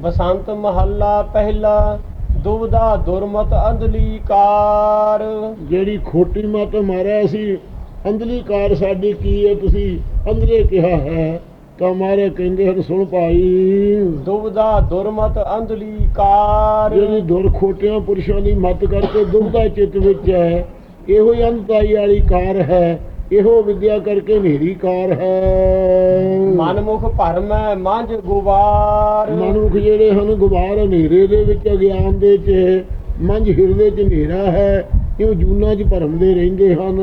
ਬਸੰਤ ਮਹੱਲਾ ਪਹਿਲਾ ਦੁਬਦਾ ਦੁਰਮਤ ਅੰਧਲੀ ਕਾਰ ਜਿਹੜੀ ਖੋਟੀ ਮਤ ਮਾਰਿਆ ਸੀ ਅੰਧਲੀ ਕਾਰ ਸਾਡੀ ਕੀ ਹੈ ਤੁਸੀਂ ਅੰਧਲੇ ਕਿਹਾ ਹੈ? ਤਾਂ ਮਾਰੇ ਕਹਿੰਦੇ ਹਨ ਸੁਣ ਭਾਈ। ਦੁਬਦਾ ਦੁਰਮਤ ਅੰਧਲੀ ਕਾਰ ਜਿਹੜੀ ਦੁਰ ਖੋਟਿਆਂ ਪੁਰਸ਼ਾਂ ਦੀ ਮਤ ਕਰਕੇ ਦੁਬਦਾ ਚਿੱਤ ਵਿੱਚ ਹੈ ਇਹੋ ਹੀ ਅੰਧਤਾਈ ਵਾਲੀ ਕਾਰ ਹੈ। ਇਹੋ ਵਿਦਿਆ ਕਰਕੇ ਹਨੇਰੀ ਕਾਰ ਹੈ। ਮਨਮੁਖ ਭਰਮੈ ਮੰਝ ਗੁਵਾਰ ਮਨੁੱਖ ਜਿਹੜੇ ਹਨ ਗੁਬਾਰ ਹਨੇਰੇ ਦੇ ਵਿੱਚ ਅਗਿਆਨ ਦੇ ਚ ਮੰਝ ਹਿਰਦੇ ਚ ਹਨੇਰਾ ਹੈ ਇਹ ਜੂਨਾਂ ਚ ਭਰਮਦੇ ਰਹਿੰਦੇ ਹਨ।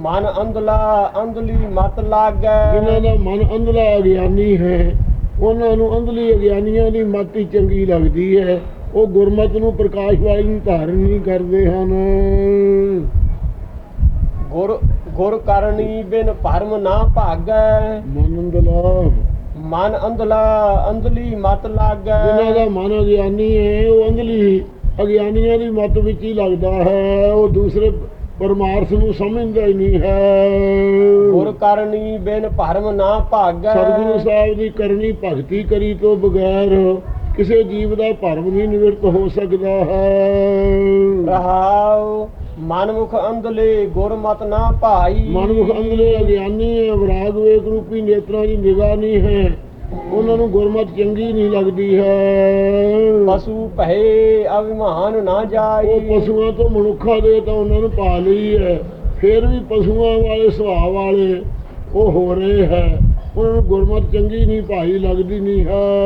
ਮਨ ਅੰਧਲਾ ਅੰਧਲੀ ਮਤ ਲਾਗੈ। ਜਿਨ੍ਹਾਂ ਦਾ ਮਨ ਅੰਧਲਾ ਅਗਿਆਨੀ ਹੈ ਉਹਨਾਂ ਨੂੰ ਅੰਧਲੀ ਅਗਿਆਨੀਆਂ ਦੀ ਮਤ ਹੀ ਚੰਗੀ ਲੱਗਦੀ ਹੈ। ਉਹ ਗੁਰਮਤ ਨੂੰ ਪ੍ਰਕਾਸ਼ ਵਾਲੀ ਨੂੰ ਧਾਰਨ ਨਹੀਂ ਕਰਦੇ ਹਨ। ਗੁਰ ਗੁਰ ਕਰਨੀ ਬਿਨ ਭਰਮ ਨਾ ਭਾਗੈ। ਮਨ ਅੰਧਲਾ। ਮਨ ਅੰਧਲਾ ਅੰਧਲੀ ਮਤ ਲਾਗੈ। ਜਿਨ੍ਹਾਂ ਦਾ ਮਨ ਅਗਿਆਨੀ ਹੈ ਉਹ ਅੰਧਲੀ। ਅਗਿਆਨੀਆਂ ਦੀ ਮਤ ਵਿੱਚ ਹੀ ਲੱਗਦਾ ਹੈ ਉਹ ਦੂਸਰੇ ਪਰਮਾਰਥ ਨੂੰ ਸਮਝਦਾ ਹੀ ਨਹੀਂ ਹੈ। ਗੁਰ ਕਰਨੀ ਬਿਨ ਭਰਮ ਨਾ ਭਾਗੈ। ਸਤਿਗੁਰੂ ਸਾਹਿਬ ਦੀ ਕਰਨੀ ਭਗਤੀ ਕਰੀ ਤੋਂ ਬਗੈਰ ਕਿਸੇ ਜੀਵ ਦਾ ਭਰਮ ਨਹੀਂ ਨਿਵਰਤ ਹੋ ਸਕਦਾ ਹੈ। ਰਹਾਉ ਮਨਮੁਖ ਅੰਧਲੇ ਗੁਰਮਤ ਨਾ ਭਾਈ। ਮਨਮੁਖ ਅੰਗਲੇ ਅਗਿਆਨੀ ਹੈ ਵਿਰਾਗ ਵੇਖ ਰੂਪੀ ਨੇਤਰਾਂ ਦੀ ਨਿਗਾਹ ਨਹੀਂ ਹੈ। ਉਹਨਾਂ ਨੂੰ ਗੁਰਮਤ ਚੰਗੀ ਨਹੀਂ ਲੱਗਦੀ ਹੈ। ਪਸ਼ੂ ਭਏ ਅਭਿਮਾਨ ਨਾ ਜਾਈ ਉਹ ਪਸ਼ੂਆਂ ਤੋਂ ਮਨੁੱਖਾਂ ਦੇ ਤਾਂ ਉਹਨਾਂ ਨੂੰ ਪਾ ਲਈ ਹੈ। ਫਿਰ ਵੀ ਪਸ਼ੂਆਂ ਵਾਲੇ ਸੁਭਾਅ ਵਾਲੇ ਉਹ ਹੋ ਰਹੇ ਹੈ। ਉਹਨਾਂ ਨੂੰ ਗੁਰਮਤ ਚੰਗੀ ਨਹੀਂ ਭਾਈ ਲੱਗਦੀ ਨਹੀਂ ਹੈ।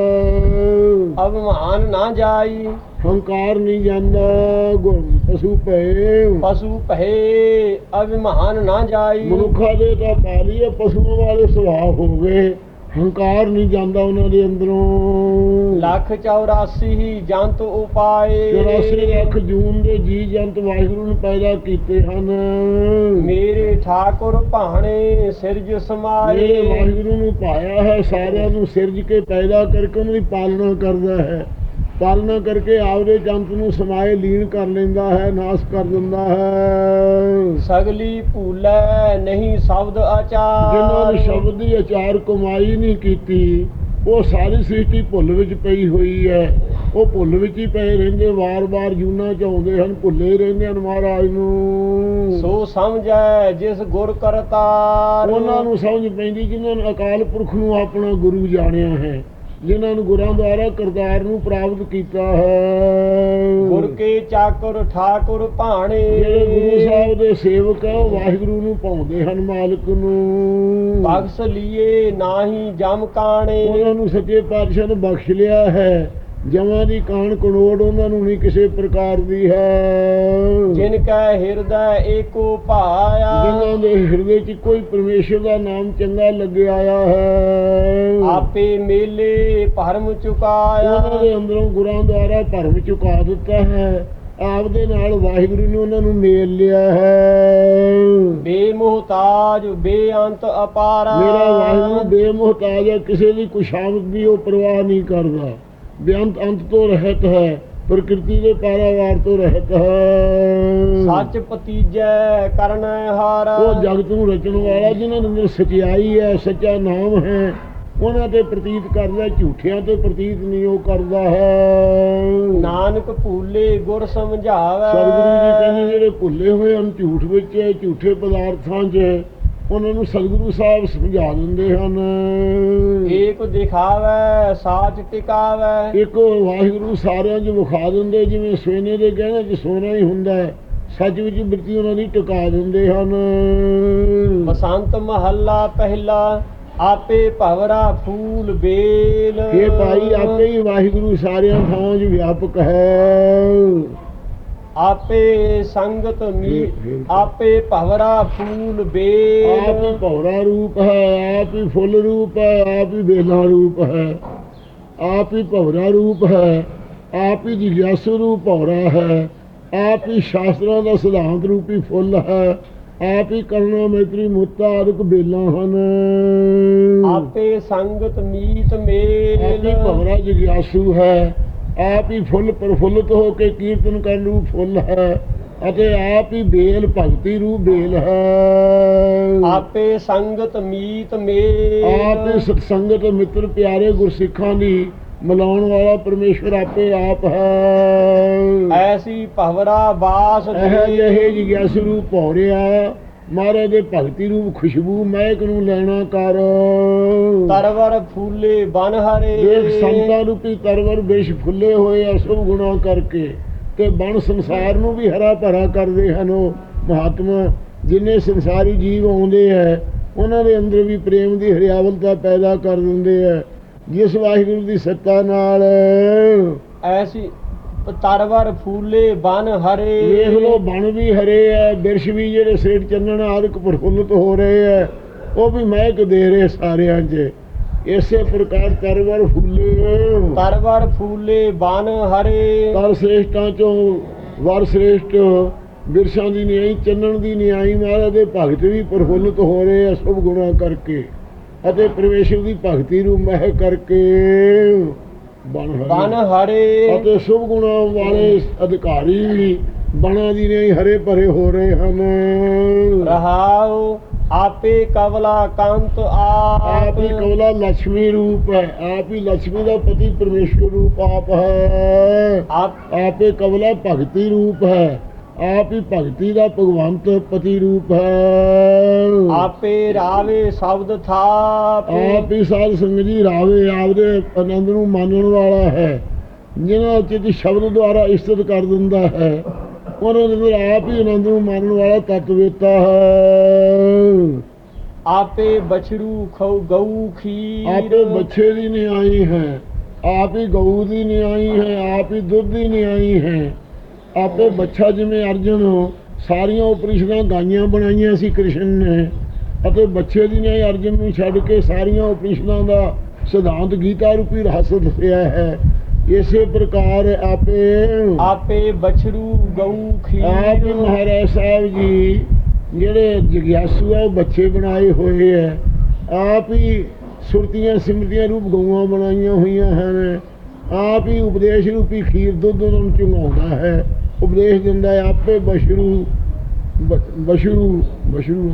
ਅਭਿਮਾਨ ਨਾ ਜਾਈ ਹੰਕਾਰ ਨਹੀਂ ਜਾਂਦਾ ਗੁਰ ਪਸ਼ੂ ਪਏ ਪਸ਼ੂ ਭਏ ਅਭਿਮਾਨ ਨਾ ਜਾਈ। ਮਨੁੱਖਾਂ ਦੇ ਤਾਂ ਪਾ ਲਈਏ ਪਸ਼ੂਆਂ ਵਾਲੇ ਸੁਭਾਅ ਹੋ ਗਏ। ਹੰਕਾਰ ਨਹੀਂ ਜਾਂਦਾ ਉਹਨਾਂ ਦੇ ਅੰਦਰੋਂ। ਲੱਖ 84 ਜੰਤ ਉਪਾਏ। 84 ਲੱਖ ਜੂਨ ਦੇ ਜੀ ਜੰਤ ਵਾਹਿਗੁਰੂ ਨੇ ਪੈਦਾ ਕੀਤੇ ਹਨ। ਮੇਰੇ ਠਾਕੁਰ ਭਾਣੇ ਸਿਰਜ ਮੇਰੇ ਸਮਾਏ ਵਾਹਿਗੁਰੂ ਨੂੰ ਪਾਇਆ ਹੈ ਸਾਰਿਆਂ ਨੂੰ ਸਿਰਜ ਕੇ ਪੈਦਾ ਕਰਕੇ ਉਹਨਾਂ ਦੀ ਪਾਲਣਾ ਕਰਦਾ ਹੈ। ਪਾਲਣਾ ਕਰਕੇ ਆਪਦੇ ਜੰਤ ਨੂੰ ਸਮਾਏ ਲੀਨ ਕਰ ਲੈਂਦਾ ਹੈ ਨਾਸ਼ ਕਰ ਦਿੰਦਾ ਹੈ। ਸਗਲੀ ਭੂਲੈ ਨਹੀਂ ਸ਼ਬਦ ਆਚਾਰ। ਜਿਨ੍ਹਾਂ ਨੇ ਸ਼ਬਦ ਦੀ ਅਚਾਰ ਕਮਾਈ ਨਹੀਂ ਕੀਤੀ ਉਹ ਸਾਰੀ ਸ੍ਰਿਸ਼ਟੀ ਭੁੱਲ ਵਿੱਚ ਪਈ ਹੋਈ ਹੈ। ਉਹ ਭੁੱਲ ਵਿੱਚ ਹੀ ਪਏ ਰਹਿੰਦੇ ਵਾਰ-ਵਾਰ ਜੂਨਾ ਚ ਆਉਂਦੇ ਹਨ ਭੁੱਲੇ ਰਹਿੰਦੇ ਹਨ ਮਹਾਰਾਜ ਨੂੰ। ਸੋ ਸਮਝੈ ਜਿਸ ਗੁਰ ਕਰਤਾਰ। ਉਹਨਾਂ ਨੂੰ ਸਮਝ ਪੈਂਦੀ ਜਿਨ੍ਹਾਂ ਨੇ ਅਕਾਲ ਪੁਰਖ ਨੂੰ ਆਪਣਾ ਗੁਰੂ ਜਾਣਿਆ ਹੈ। ਜਿਨ੍ਹਾਂ ਨੂੰ ਗੁਰਾਂ ਦੁਆਰਾ ਕਰਤਾਰ ਨੂੰ ਪ੍ਰਾਪਤ ਕੀਤਾ ਹੈ। ਗੁਰ ਕੇ ਚਾਕਰ ਠਾਕੁਰ ਭਾਣੇ। ਜਿਹੜੇ ਗੁਰੂ ਸਾਹਿਬ ਦੇ ਸੇਵਕ ਉਹ ਵਾਹਿਗੁਰੂ ਨੂੰ ਪਾਉਂਦੇ ਹਨ ਮਾਲਕ ਨੂੰ। ਬਖਸ਼ ਲੀਏ ਨਾਹੀ ਜਮ ਕਾਣੇ। ਉਹਨਾਂ ਨੂੰ ਸੱਚੇ ਪਾਤਸ਼ਾਹ ਨੇ ਬਖਸ਼ ਲਿਆ ਹੈ। ਜਮਾਂ ਦੀ ਕਾਣ ਕਨੋੜ ਉਹਨਾਂ ਨੂੰ ਨਹੀਂ ਕਿਸੇ ਪ੍ਰਕਾਰ ਦੀ ਹੈ। ਜਿਨ ਕੈ ਹਿਰਦੈ ਏਕੋ ਭਾਇਆ। ਜਿਨ੍ਹਾਂ ਦੇ ਹਿਰਦੇ 'ਚ ਕੋਈ ਪਰਮੇਸ਼ਰ ਦਾ ਨਾਮ ਚੰਗਾ ਲੱਗਿਆ ਆਇਆ ਹੈ। ਆਪੇ ਮੇਲੇ ਭਰਮ ਉਹਨਾਂ ਚੁਕਾਇਆ ਦੇ ਅੰਦਰੋਂ ਗੁਰਾਂ ਦੁਆਰਾ ਭਰਮ ਚੁਕਾ ਦਿੱਤਾ ਹੈ। ਆਪ ਦੇ ਨਾਲ ਵਾਹਿਗੁਰੂ ਨੇ ਉਹਨਾਂ ਨੂੰ ਮੇਲ ਲਿਆ ਹੈ। ਬੇਮੁਹਤਾਜ ਬੇਅੰਤ ਅਪਾਰਾ। ਮੇਰਾ ਵਾਹਿਗੁਰੂ ਬੇਮੁਹਤਾਜ ਹੈ ਕਿਸੇ ਦੀ ਕੁਸ਼ਾਮਤ ਦੀ ਉਹ ਪਰਵਾਹ ਨਹੀਂ ਕਰਦਾ। ਬੇਅੰਤ ਅੰਤ ਤੋਂ ਰਹਿਤ ਹੈ ਪ੍ਰਕਿਰਤੀ ਦੇ ਪਾਰਾਵਾਰ ਤੋਂ ਰਹਿਤ ਹੈ। ਸੱਚ ਪਤੀਜੈ ਕਰਨੈ ਹਾਰਾ। ਉਹ ਜਗਤ ਨੂੰ ਰਚਣ ਵਾਲਾ ਜਿਨ੍ਹਾਂ ਦੇ ਅੰਦਰ ਸਚਾਈ ਹੈ ਸੱਚਾ ਨਾਮ ਹੈ ਉਹਨਾਂ ਤੇ ਪ੍ਰਤੀਤ ਕਰਦਾ ਝੂਠਿਆਂ ਤੇ ਪ੍ਰਤੀਤ ਨਹੀਂ ਉਹ ਕਰਦਾ ਹੈ। ਨਾਨਕ ਭੂਲੇ ਗੁਰ ਸਮਝਾਵੈ। ਸਤਿਗੁਰੂ ਜੀ ਕਹਿੰਦੇ ਜਿਹੜੇ ਭੁੱਲੇ ਹੋਏ ਹਨ ਝੂਠ ਵਿੱਚ ਝੂਠੇ ਪਦਾਰਥਾਂ 'ਚ ਉਹਨਾਂ ਨੂੰ ਸਤਿਗੁਰੂ ਸਾਹਿਬ ਸਮਝਾ ਦਿੰਦੇ ਹਨ। ਏਕ ਦਿਖਾਵੈ ਸਾਚ ਟਿਕਾਵੈ। ਇੱਕ ਵਾਹਿਗੁਰੂ ਸਾਰਿਆਂ 'ਚ ਵਿਖਾ ਦਿੰਦੇ ਜਿਵੇਂ ਸੋਨੇ ਦੇ ਗਹਿਣੇ 'ਚ ਸੋਨਾ ਹੀ ਹੁੰਦਾ ਹੈ ਸੱਚ ਵਿੱਚ ਬਿਰਤੀ ਉਹਨਾਂ ਦੀ ਟਿਕਾ ਦਿੰਦੇ ਹਨ। ਬਸੰਤ ਮਹੱਲਾ ਪਹਿਲਾ। ਆਪੇ ਭਵਰਾ ਫੂਲ ਬੇਲ। ਇਹ ਭਾਈ ਆਪੇ ਹੀ ਵਾਹਿਗੁਰੂ ਸਾਰਿਆਂ 'ਚ ਵਿਆਪਕ ਹੈ। ਆਪੇ ਸੰਗਤ ਹੇ- ਆਪੇ ਭਵਰਾ ਫੂਲ ਆਪ ਹੀ ਬੇਲ ਭੌਰਾ ਰੂਪ ਹੈ ਆਪ ਹੀ ਫੁੱਲ ਰੂਪ ਹੈ ਆਪ ਹੀ ਬੇਲਾ ਰੂਪ ਹੈ। ਆਪ ਹੀ ਭੌਰਾ ਰੂਪ ਹੈ ਆਪ ਹੀ ਜਿਗਿਆਸੂ ਰੂਪ ਭੌਰਾ ਹੈ। ਆਪ ਹੀ ਸ਼ਾਸਤਰਾਂ ਦਾ ਸਿਧਾਂਤ ਰੂਪੀ ਫੁੱਲ ਹੈ। ਆਪ ਹੀ ਕਰਨਾ ਮੈਤਰੀ ਮੁੱਤਾ ਆਦਿਕ ਬੇਲਾਂ ਹਨ। ਆਪੇ ਸੰਗਤ ਮੀਤ ਆਪ ਹੀ ਮੇਲ ਭੌਰਾ ਜਿਗਿਆਸੂ ਹੈ। ਆਪ ਹੀ ਫੁੱਲ ਪ੍ਰਫੁੱਲਤ ਹੋ ਕੇ ਕੀਰਤਨ ਕਰਨ ਰੂਪ ਫੁੱਲ ਹੈ। ਅਤੇ ਆਪ ਹੀ ਬੇਲ ਭਗਤੀ ਰੂਪ ਬੇਲ ਹੈ। ਆਪੇ ਸੰਗਤ ਮੀਤ ਮੇਲ। ਆਪ ਹੀ ਸਤਸੰਗਤ ਮਿੱਤਰ ਪਿਆਰੇ ਗੁਰਸਿੱਖਾਂ ਦੀ ਮਿਲਾਉਣ ਵਾਲਾ ਪਰਮੇਸ਼ਵਰ ਆਪੇ ਆਪ ਹੈ। ਐਸੀ ਭਵਰਾ ਬਾਸ ਇਹ ਦੇ ਜਿਹੇ ਜਿਗਿਆਸੂ ਰੂਪ ਰਿਹਾ ਮਹਾਰਾਜ ਦੇ ਭਗਤੀ ਰੂਪ ਖੁਸ਼ਬੂ ਮਹਿਕ ਨੂੰ ਲੈਣਾ ਕਰ। ਤਰਵਰ ਫੂਲੇ ਬਨ ਹਰੇ। ਦੇਖ ਸੰਤਾਂ ਰੂਪੀ ਤਰਵਰ ਬਿਸ਼ ਫੁੱਲੇ ਹੋਏ ਆ ਸਭ ਗੁਣਾ ਕਰਕੇ ਤੇ ਬਣ ਸੰਸਾਰ ਨੂੰ ਵੀ ਹਰਾ ਭਰਾ ਕਰਦੇ ਹਨ ਉਹ ਮਹਾਤਮਾ ਜਿੰਨੇ ਸੰਸਾਰੀ ਜੀਵ ਆਉਂਦੇ ਹੈ ਉਹਨਾਂ ਦੇ ਅੰਦਰ ਵੀ ਪ੍ਰੇਮ ਦੀ ਹਰਿਆਵਲਤਾ ਪੈਦਾ ਕਰ ਦਿੰਦੇ ਹੈ। ਜਿਸ ਵਾਹਿਗੁਰੂ ਦੀ ਸੱਤਾ ਨਾਲ। ਐਸੀ ਤਰਵਰ ਫੂਲੇ ਬਨ ਹਰੇ। ਵੇਖ ਲੋ ਬਣ ਵੀ ਹਰੇ ਹੈ ਬਿਰਸ਼ ਵੀ ਜਿਹੜੇ ਸੇਠ ਚੰਨਣ ਆਦਿਕ ਪ੍ਰਫੁੱਲਤ ਹੋ ਰਹੇ ਹੈ ਉਹ ਵੀ ਮਹਿਕ ਦੇ ਰਹੇ ਸਾਰਿਆਂ 'ਚ। ਇਸੇ ਪ੍ਰਕਾਰ ਤਰਵਰ ਫੁੱਲੇ। ਤਰਵਰ ਫੂਲੇ ਬਨ ਹਰੇ। ਤਰ ਸ੍ਰੇਸ਼ਟਾਂ ਚੋਂ ਵਰ ਸ੍ਰੇਸ਼ਟ ਬਿਰਸ਼ਾਂ ਦੀ ਨਿਆਈ ਚੰਨਣ ਦੀ ਨਿਆਈ ਮਹਾਰਾਜ ਦੇ ਭਗਤ ਵੀ ਪ੍ਰਫੁੱਲਤ ਹੋ ਰਹੇ ਆ ਸਭ ਗੁਣਾ ਕਰਕੇ। ਅਤੇ ਪਰਮੇਸ਼ਰ ਦੀ ਭਗਤੀ ਨੂੰ ਮਹਿ ਕਰਕੇ ਬਨ ਹਰੇ। ਅਤੇ ਸੁਭ ਗੁਣਾ ਵਾਲੇ ਅਧਿਕਾਰੀ ਵੀ ਬਣਾ ਦੀ ਨਹੀਂ ਹਰੇ ਭਰੇ ਹੋ ਰਹੇ ਹਨ। ਰਹਾਉ ਆਪੇ ਕਵਲਾ ਕੰਤ ਆਪ। ਕਵਲਾ ਲక్ష్ਮੀ ਰੂਪ ਹੈ। ਆਪ ਹੀ ਲక్ష్ਮੀ ਦਾ ਪਤੀ ਪਰਮੇਸ਼ਰ ਰੂਪ ਆਪ ਹੈ। ਆਪੇ ਕਵਲਾ ਭਗਤੀ ਰੂਪ ਹੈ। ਆਪ ਹੀ ਭਗਤੀ ਦਾ ਭਗਵੰਤ ਪਤੀ ਰੂਪ ਹੈ। ਆਪੇ ਰਾਵੇ ਸ਼ਬਦ ਥਾਪ। ਆਪ ਹੀ ਸਾਧ ਸੰਗਤ ਜੀ ਰਾਵੇ ਆਪਦੇ ਆਨੰਦ ਨੂੰ ਮਾਨਣ ਵਾਲਾ ਹੈ। ਜਿਹਨਾਂ ਚਿਤ ਸ਼ਬਦ ਦੁਆਰਾ ਇਸਤਤ ਕਰ ਦਿੰਦਾ ਹੈ ਉਹਨਾਂ ਦੇ ਅੰਦਰ ਆਪ ਹੀ ਆਨੰਦ ਨੂੰ ਮਾਨਣ ਵਾਲਾ ਤਤਵੇਤਾ ਹੈ। ਆਪੇ ਬਛੜੂ ਖਉ ਗਊ ਖੀਰ। ਆਪੇ ਬੱਚੇ ਦੀ ਨਿਆਈ ਹੈ ਆਪ ਹੀ ਗਊ ਦੀ ਨਿਆਈ ਹੈ ਆਪ ਹੀ ਦੁੱਧ ਦੀ ਨਿਆਈ ਹੈ। ਆਪੇ ਬੱਚਾ ਜਿਵੇਂ ਅਰਜਨ ਸਾਰੀਆਂ ਉਪਰਿਸ਼ਦਾਂ ਗਾਈਆਂ ਬਣਾਈਆਂ ਸੀ ਕ੍ਰਿਸ਼ਨ ਨੇ। ਅਤੇ ਬੱਚੇ ਦੀ ਨਿਆਈ ਅਰਜਨ ਨੂੰ ਛੱਡ ਕੇ ਸਾਰੀਆਂ ਉਪਰਿਸ਼ਦਾਂ ਦਾ ਸਿਧਾਂਤ ਗੀਤਾ ਰੂਪੀ ਰਹੱਸ ਦੱਸਿਆ ਹੈ। ਇਸੇ ਪ੍ਰਕਾਰ ਆਪੇ ਆਪੇ ਬਛੜੂ ਗਊ ਆਪ ਹੀ ਖੀਰ ਮਹਾਰਾਜ ਸਾਹਿਬ ਜੀ ਜਿਹੜੇ ਜਗਿਆਸੂ ਆ ਉਹ ਬੱਚੇ ਬਣਾਏ ਹੋਏ ਹੈ। ਆਪ ਹੀ ਸੁਰਤੀਆਂ ਸਿਮਰਤੀਆਂ ਰੂਪ ਗਊਆਂ ਬਣਾਈਆਂ ਹੋਈਆਂ ਹਨ। ਆਪ ਹੀ ਉਪਦੇਸ਼ ਰੂਪੀ ਖੀਰ ਦੁੱਧ ਉਹਨਾਂ ਨੂੰ ਚੁੰਘਾਉਂਦਾ ਹੈ। ਉਪਦੇਸ਼ ਦਿੰਦਾ ਹੈ ਆਪੇ ਬਸ਼ਰੂ ਬਸ਼ਰੂ ਬਸ਼ਰੂ।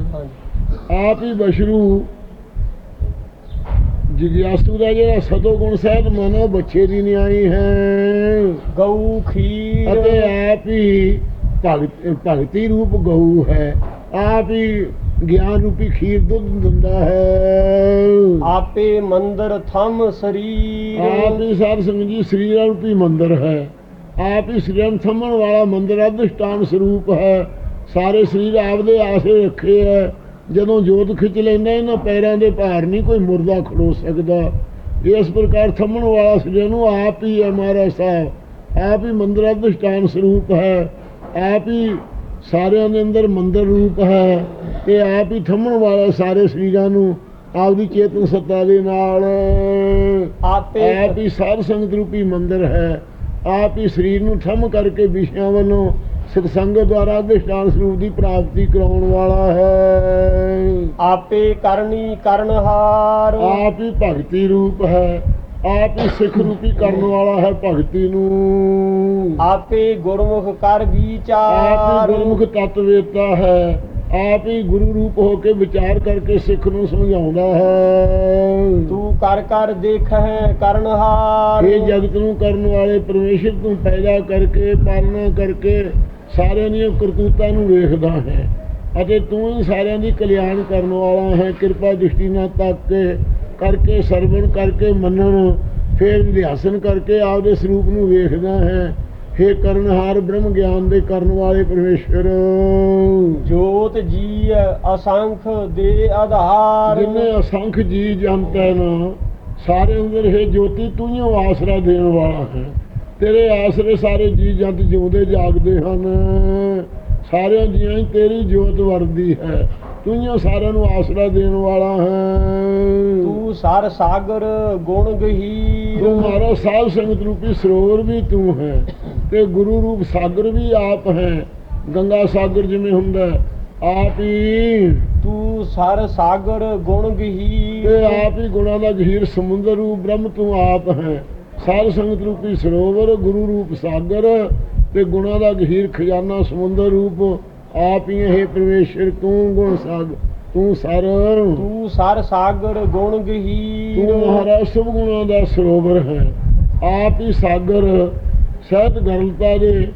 ਆਪ ਹੀ ਬਸ਼ਰੂ। ਜਗਿਆਸੂ ਦਾ ਜਿਹੜਾ ਸਤੋ ਗੁਣ ਸਹਿਤ ਮਨ ਬੱਚੇ ਦੀ ਨਿਆਈ ਹੈ। ਗਊ ਖੀਰ। ਅਤੇ ਆਪ ਹੀ ਭਗਤ ਰੂਪ ਗਊ ਹੈ। ਆਪ ਹੀ ਗਿਆਨ ਰੂਪੀ ਖੀਰ ਦੁੱਧ ਦਿੰਦਾ ਹੈ। ਆਪੇ ਮੰਦਰ ਥਮ ਆਪ ਸਰੀਰ ਹੀ ਸਾਧ ਸੰਗਤ ਜੀ ਸ੍ਰੀ ਰੂਪੀ ਮੰਦਰ ਹੈ। ਆਪ ਹੀ ਸ੍ਰੀ ਥੰਮਣ ਵਾਲਾ ਮੰਦਰ ਅਧਿਸ਼ਟਾਨ ਸਰੂਪ ਹੈ। ਸਾਰੇ ਸਰੀਰ ਆਪਦੇ ਆਸੇ ਰੱਖੇ ਹੈ। ਜਦੋਂ ਜੋਤ ਖਿੱਚ ਲੈਂਦਾ ਇਹਨਾਂ ਪੈਰਾਂ ਦੇ ਭਾਰ ਨਹੀਂ ਕੋਈ ਮੁਰਦਾ ਖੜੋ ਸਕਦਾ। ਇਸ ਪ੍ਰਕਾਰ ਥੰਮਣ ਵਾਲਾ ਸ੍ਰੀ ਨੂੰ ਆਪ ਹੀ ਹੈ ਮਹਾਰਾਜ ਸਾਹਿਬ। ਆਪ ਹੀ ਮੰਦਰ ਅਧਿਸ਼ਟਾਨ ਸਰੂਪ ਹੈ। ਆਪ ਹੀ ਸਾਰਿਆਂ ਦੇ ਅੰਦਰ ਮੰਦਰ ਰੂਪ ਹੈ ਤੇ ਆਪ ਹੀ ਥੰਮਣ ਵਾਲਾ ਸਾਰੇ ਸਰੀਰਾਂ ਨੂੰ ਆਪਦੀ ਚੇਤਨ ਸੱਤਾ ਦੇ ਨਾਲ ਆਪੇ ਆਪ ਹੀ ਸਾਧ ਸੰਗਤ ਰੂਪੀ ਮੰਦਰ ਹੈ। ਆਪ ਹੀ ਸਰੀਰ ਨੂੰ ਠੰਮ ਕਰਕੇ ਵਿਸ਼ਿਆਂ ਵੱਲੋਂ ਸਤਸੰਗ ਦੁਆਰਾ ਅਧਿਸ਼ਟਾਨ ਸਰੂਪ ਦੀ ਪ੍ਰਾਪਤੀ ਕਰਾਉਣ ਵਾਲਾ ਹੈ। ਆਪੇ ਕਰਨੀ ਕਰਨਹਾਰ। ਆਪ ਹੀ ਭਗਤੀ ਰੂਪ ਹੈ। ਆਪ ਹੀ ਸਿੱਖ ਰੂਪੀ ਕਰਨ ਵਾਲਾ ਹੈ ਭਗਤੀ ਨੂੰ। ਆਪੇ ਗੁਰਮੁਖ ਕਰ ਆਪ ਵਿਚਾਰ ਹੀ ਗੁਰਮੁਖ ਤਤਵੇਤਾ ਹੈ। ਆਪ ਹੀ ਗੁਰੂ ਰੂਪ ਹੋ ਕੇ ਵਿਚਾਰ ਕਰਕੇ ਸਿੱਖ ਨੂੰ ਸਮਝਾਉਂਦਾ ਹੈ। ਤੂੰ ਕਰ ਕਰ ਦੇਖੈ ਕਰਨਹਾਰ। ਇਹ ਜਗਤ ਨੂੰ ਕਰਨ ਵਾਲੇ ਪਰਮੇਸ਼ਰ ਤੂੰ ਪੈਦਾ ਕਰਕੇ ਪਾਲਣਾ ਕਰਕੇ ਸਾਰਿਆਂ ਦੀਆਂ ਕਰਤੂਤਾਂ ਨੂੰ ਵੇਖਦਾ ਹੈ ਅਤੇ ਤੂੰ ਹੀ ਸਾਰਿਆਂ ਦੀ ਕਲਿਆਣ ਕਰਨ ਵਾਲਾ ਹੈ। ਕਿਰਪਾ ਦ੍ਰਿਸ਼ਟੀ ਨਾਲ ਤੱਕ ਕੇ ਕਰਕੇ ਸਰਵਣ ਕਰਕੇ ਮੰਨਣ ਫਿਰ ਵਿਧਿਆਸਨ ਕਰਕੇ ਆਪਦੇ ਸਰੂਪ ਨੂੰ ਵੇਖਦਾ ਹੈ। हे ਕਰਨਹਾਰ ਬ੍ਰਹਮ ਗਿਆਨ ਦੇ ਕਰਨ ਵਾਲੇ ਪਰਮੇਸ਼ਰ ਜੋਤ ਜੀ ਅਸੰਖ ਦੇ ਆਧਾਰ। ਜਿਨੇ ਅਸੰਖ ਜੀ ਜੰਤ ਹੈ ਨਾ ਸਾਰੇ ਅੰਦਰ ਹੈ ਜੋਤੀ ਤੂੰ ਹੀ ਆਸਰਾ ਦੇਣ ਵਾਲਾ ਹੈ। ਤੇਰੇ ਆਸਰੇ ਸਾਰੇ ਜੀ ਜੰਤ ਜਿਉਂਦੇ ਜਾਗਦੇ ਹਨ। ਸਾਰਿਆਂ ਜੀਆਂ ਹੀ ਤੇਰੀ ਜੋਤ ਵਰਦੀ ਹੈ। ਤੂੰ ਹੀ ਸਾਰਿਆਂ ਨੂੰ ਆਸਰਾ ਦੇਣ ਵਾਲਾ ਹੈ। ਤੂੰ ਸਰ ਸਾਗਰ ਗੁਣ ਗਹੀਰ। ਤੂੰ ਮਾਰਾ ਸਾਧ ਸੰਗਤ ਰੂਪੀ ਸਰੋਵਰ ਵੀ ਤੂੰ ਹੈ। ਤੇ ਗੁਰੂ ਰੂਪ ਸਾਗਰ ਵੀ ਆਪ ਹੈ। ਗੰਗਾ ਸਾਗਰ ਜਿਵੇਂ ਹੁੰਦਾ ਆਪ ਹੀ ਤੂੰ ਸਰ ਸਾਗਰ ਗੁਣ ਗਹੀਰ। ਤੇ ਆਪ ਹੀ ਗੁਣਾਂ ਦਾ ਗਹੀਰ ਸਮੁੰਦਰ ਰੂਪ ਬ੍ਰਹਮ ਤੂੰ ਆਪ ਹੈ। ਸਾਧ ਸੰਗਤ ਰੂਪੀ ਸਰੋਵਰ ਗੁਰੂ ਰੂਪ ਸਾਗਰ ਤੇ ਗੁਣਾਂ ਦਾ ਗਹੀਰ ਖਜ਼ਾਨਾ ਸਮੁੰਦਰ ਰੂਪ। ਆਪ ਹੀ ਹੈ ਪਰਮੇਸ਼ਰ ਤੂੰ ਗੁਣ ਸਾਗਰ ਤੂੰ ਸਰ। ਤੂੰ ਸਰ ਸਾਗਰ ਗੁਣ ਤੂੰ ਗਹੀਰ ਮਹਾਰਾਜ ਸਭ ਗੁਣਾਂ ਦਾ ਸਰੋਵਰ ਹੈ। ਆਪ ਹੀ ਸਾਗਰ ਸਹਿਤ ਗਰਲਤਾ ਦੇ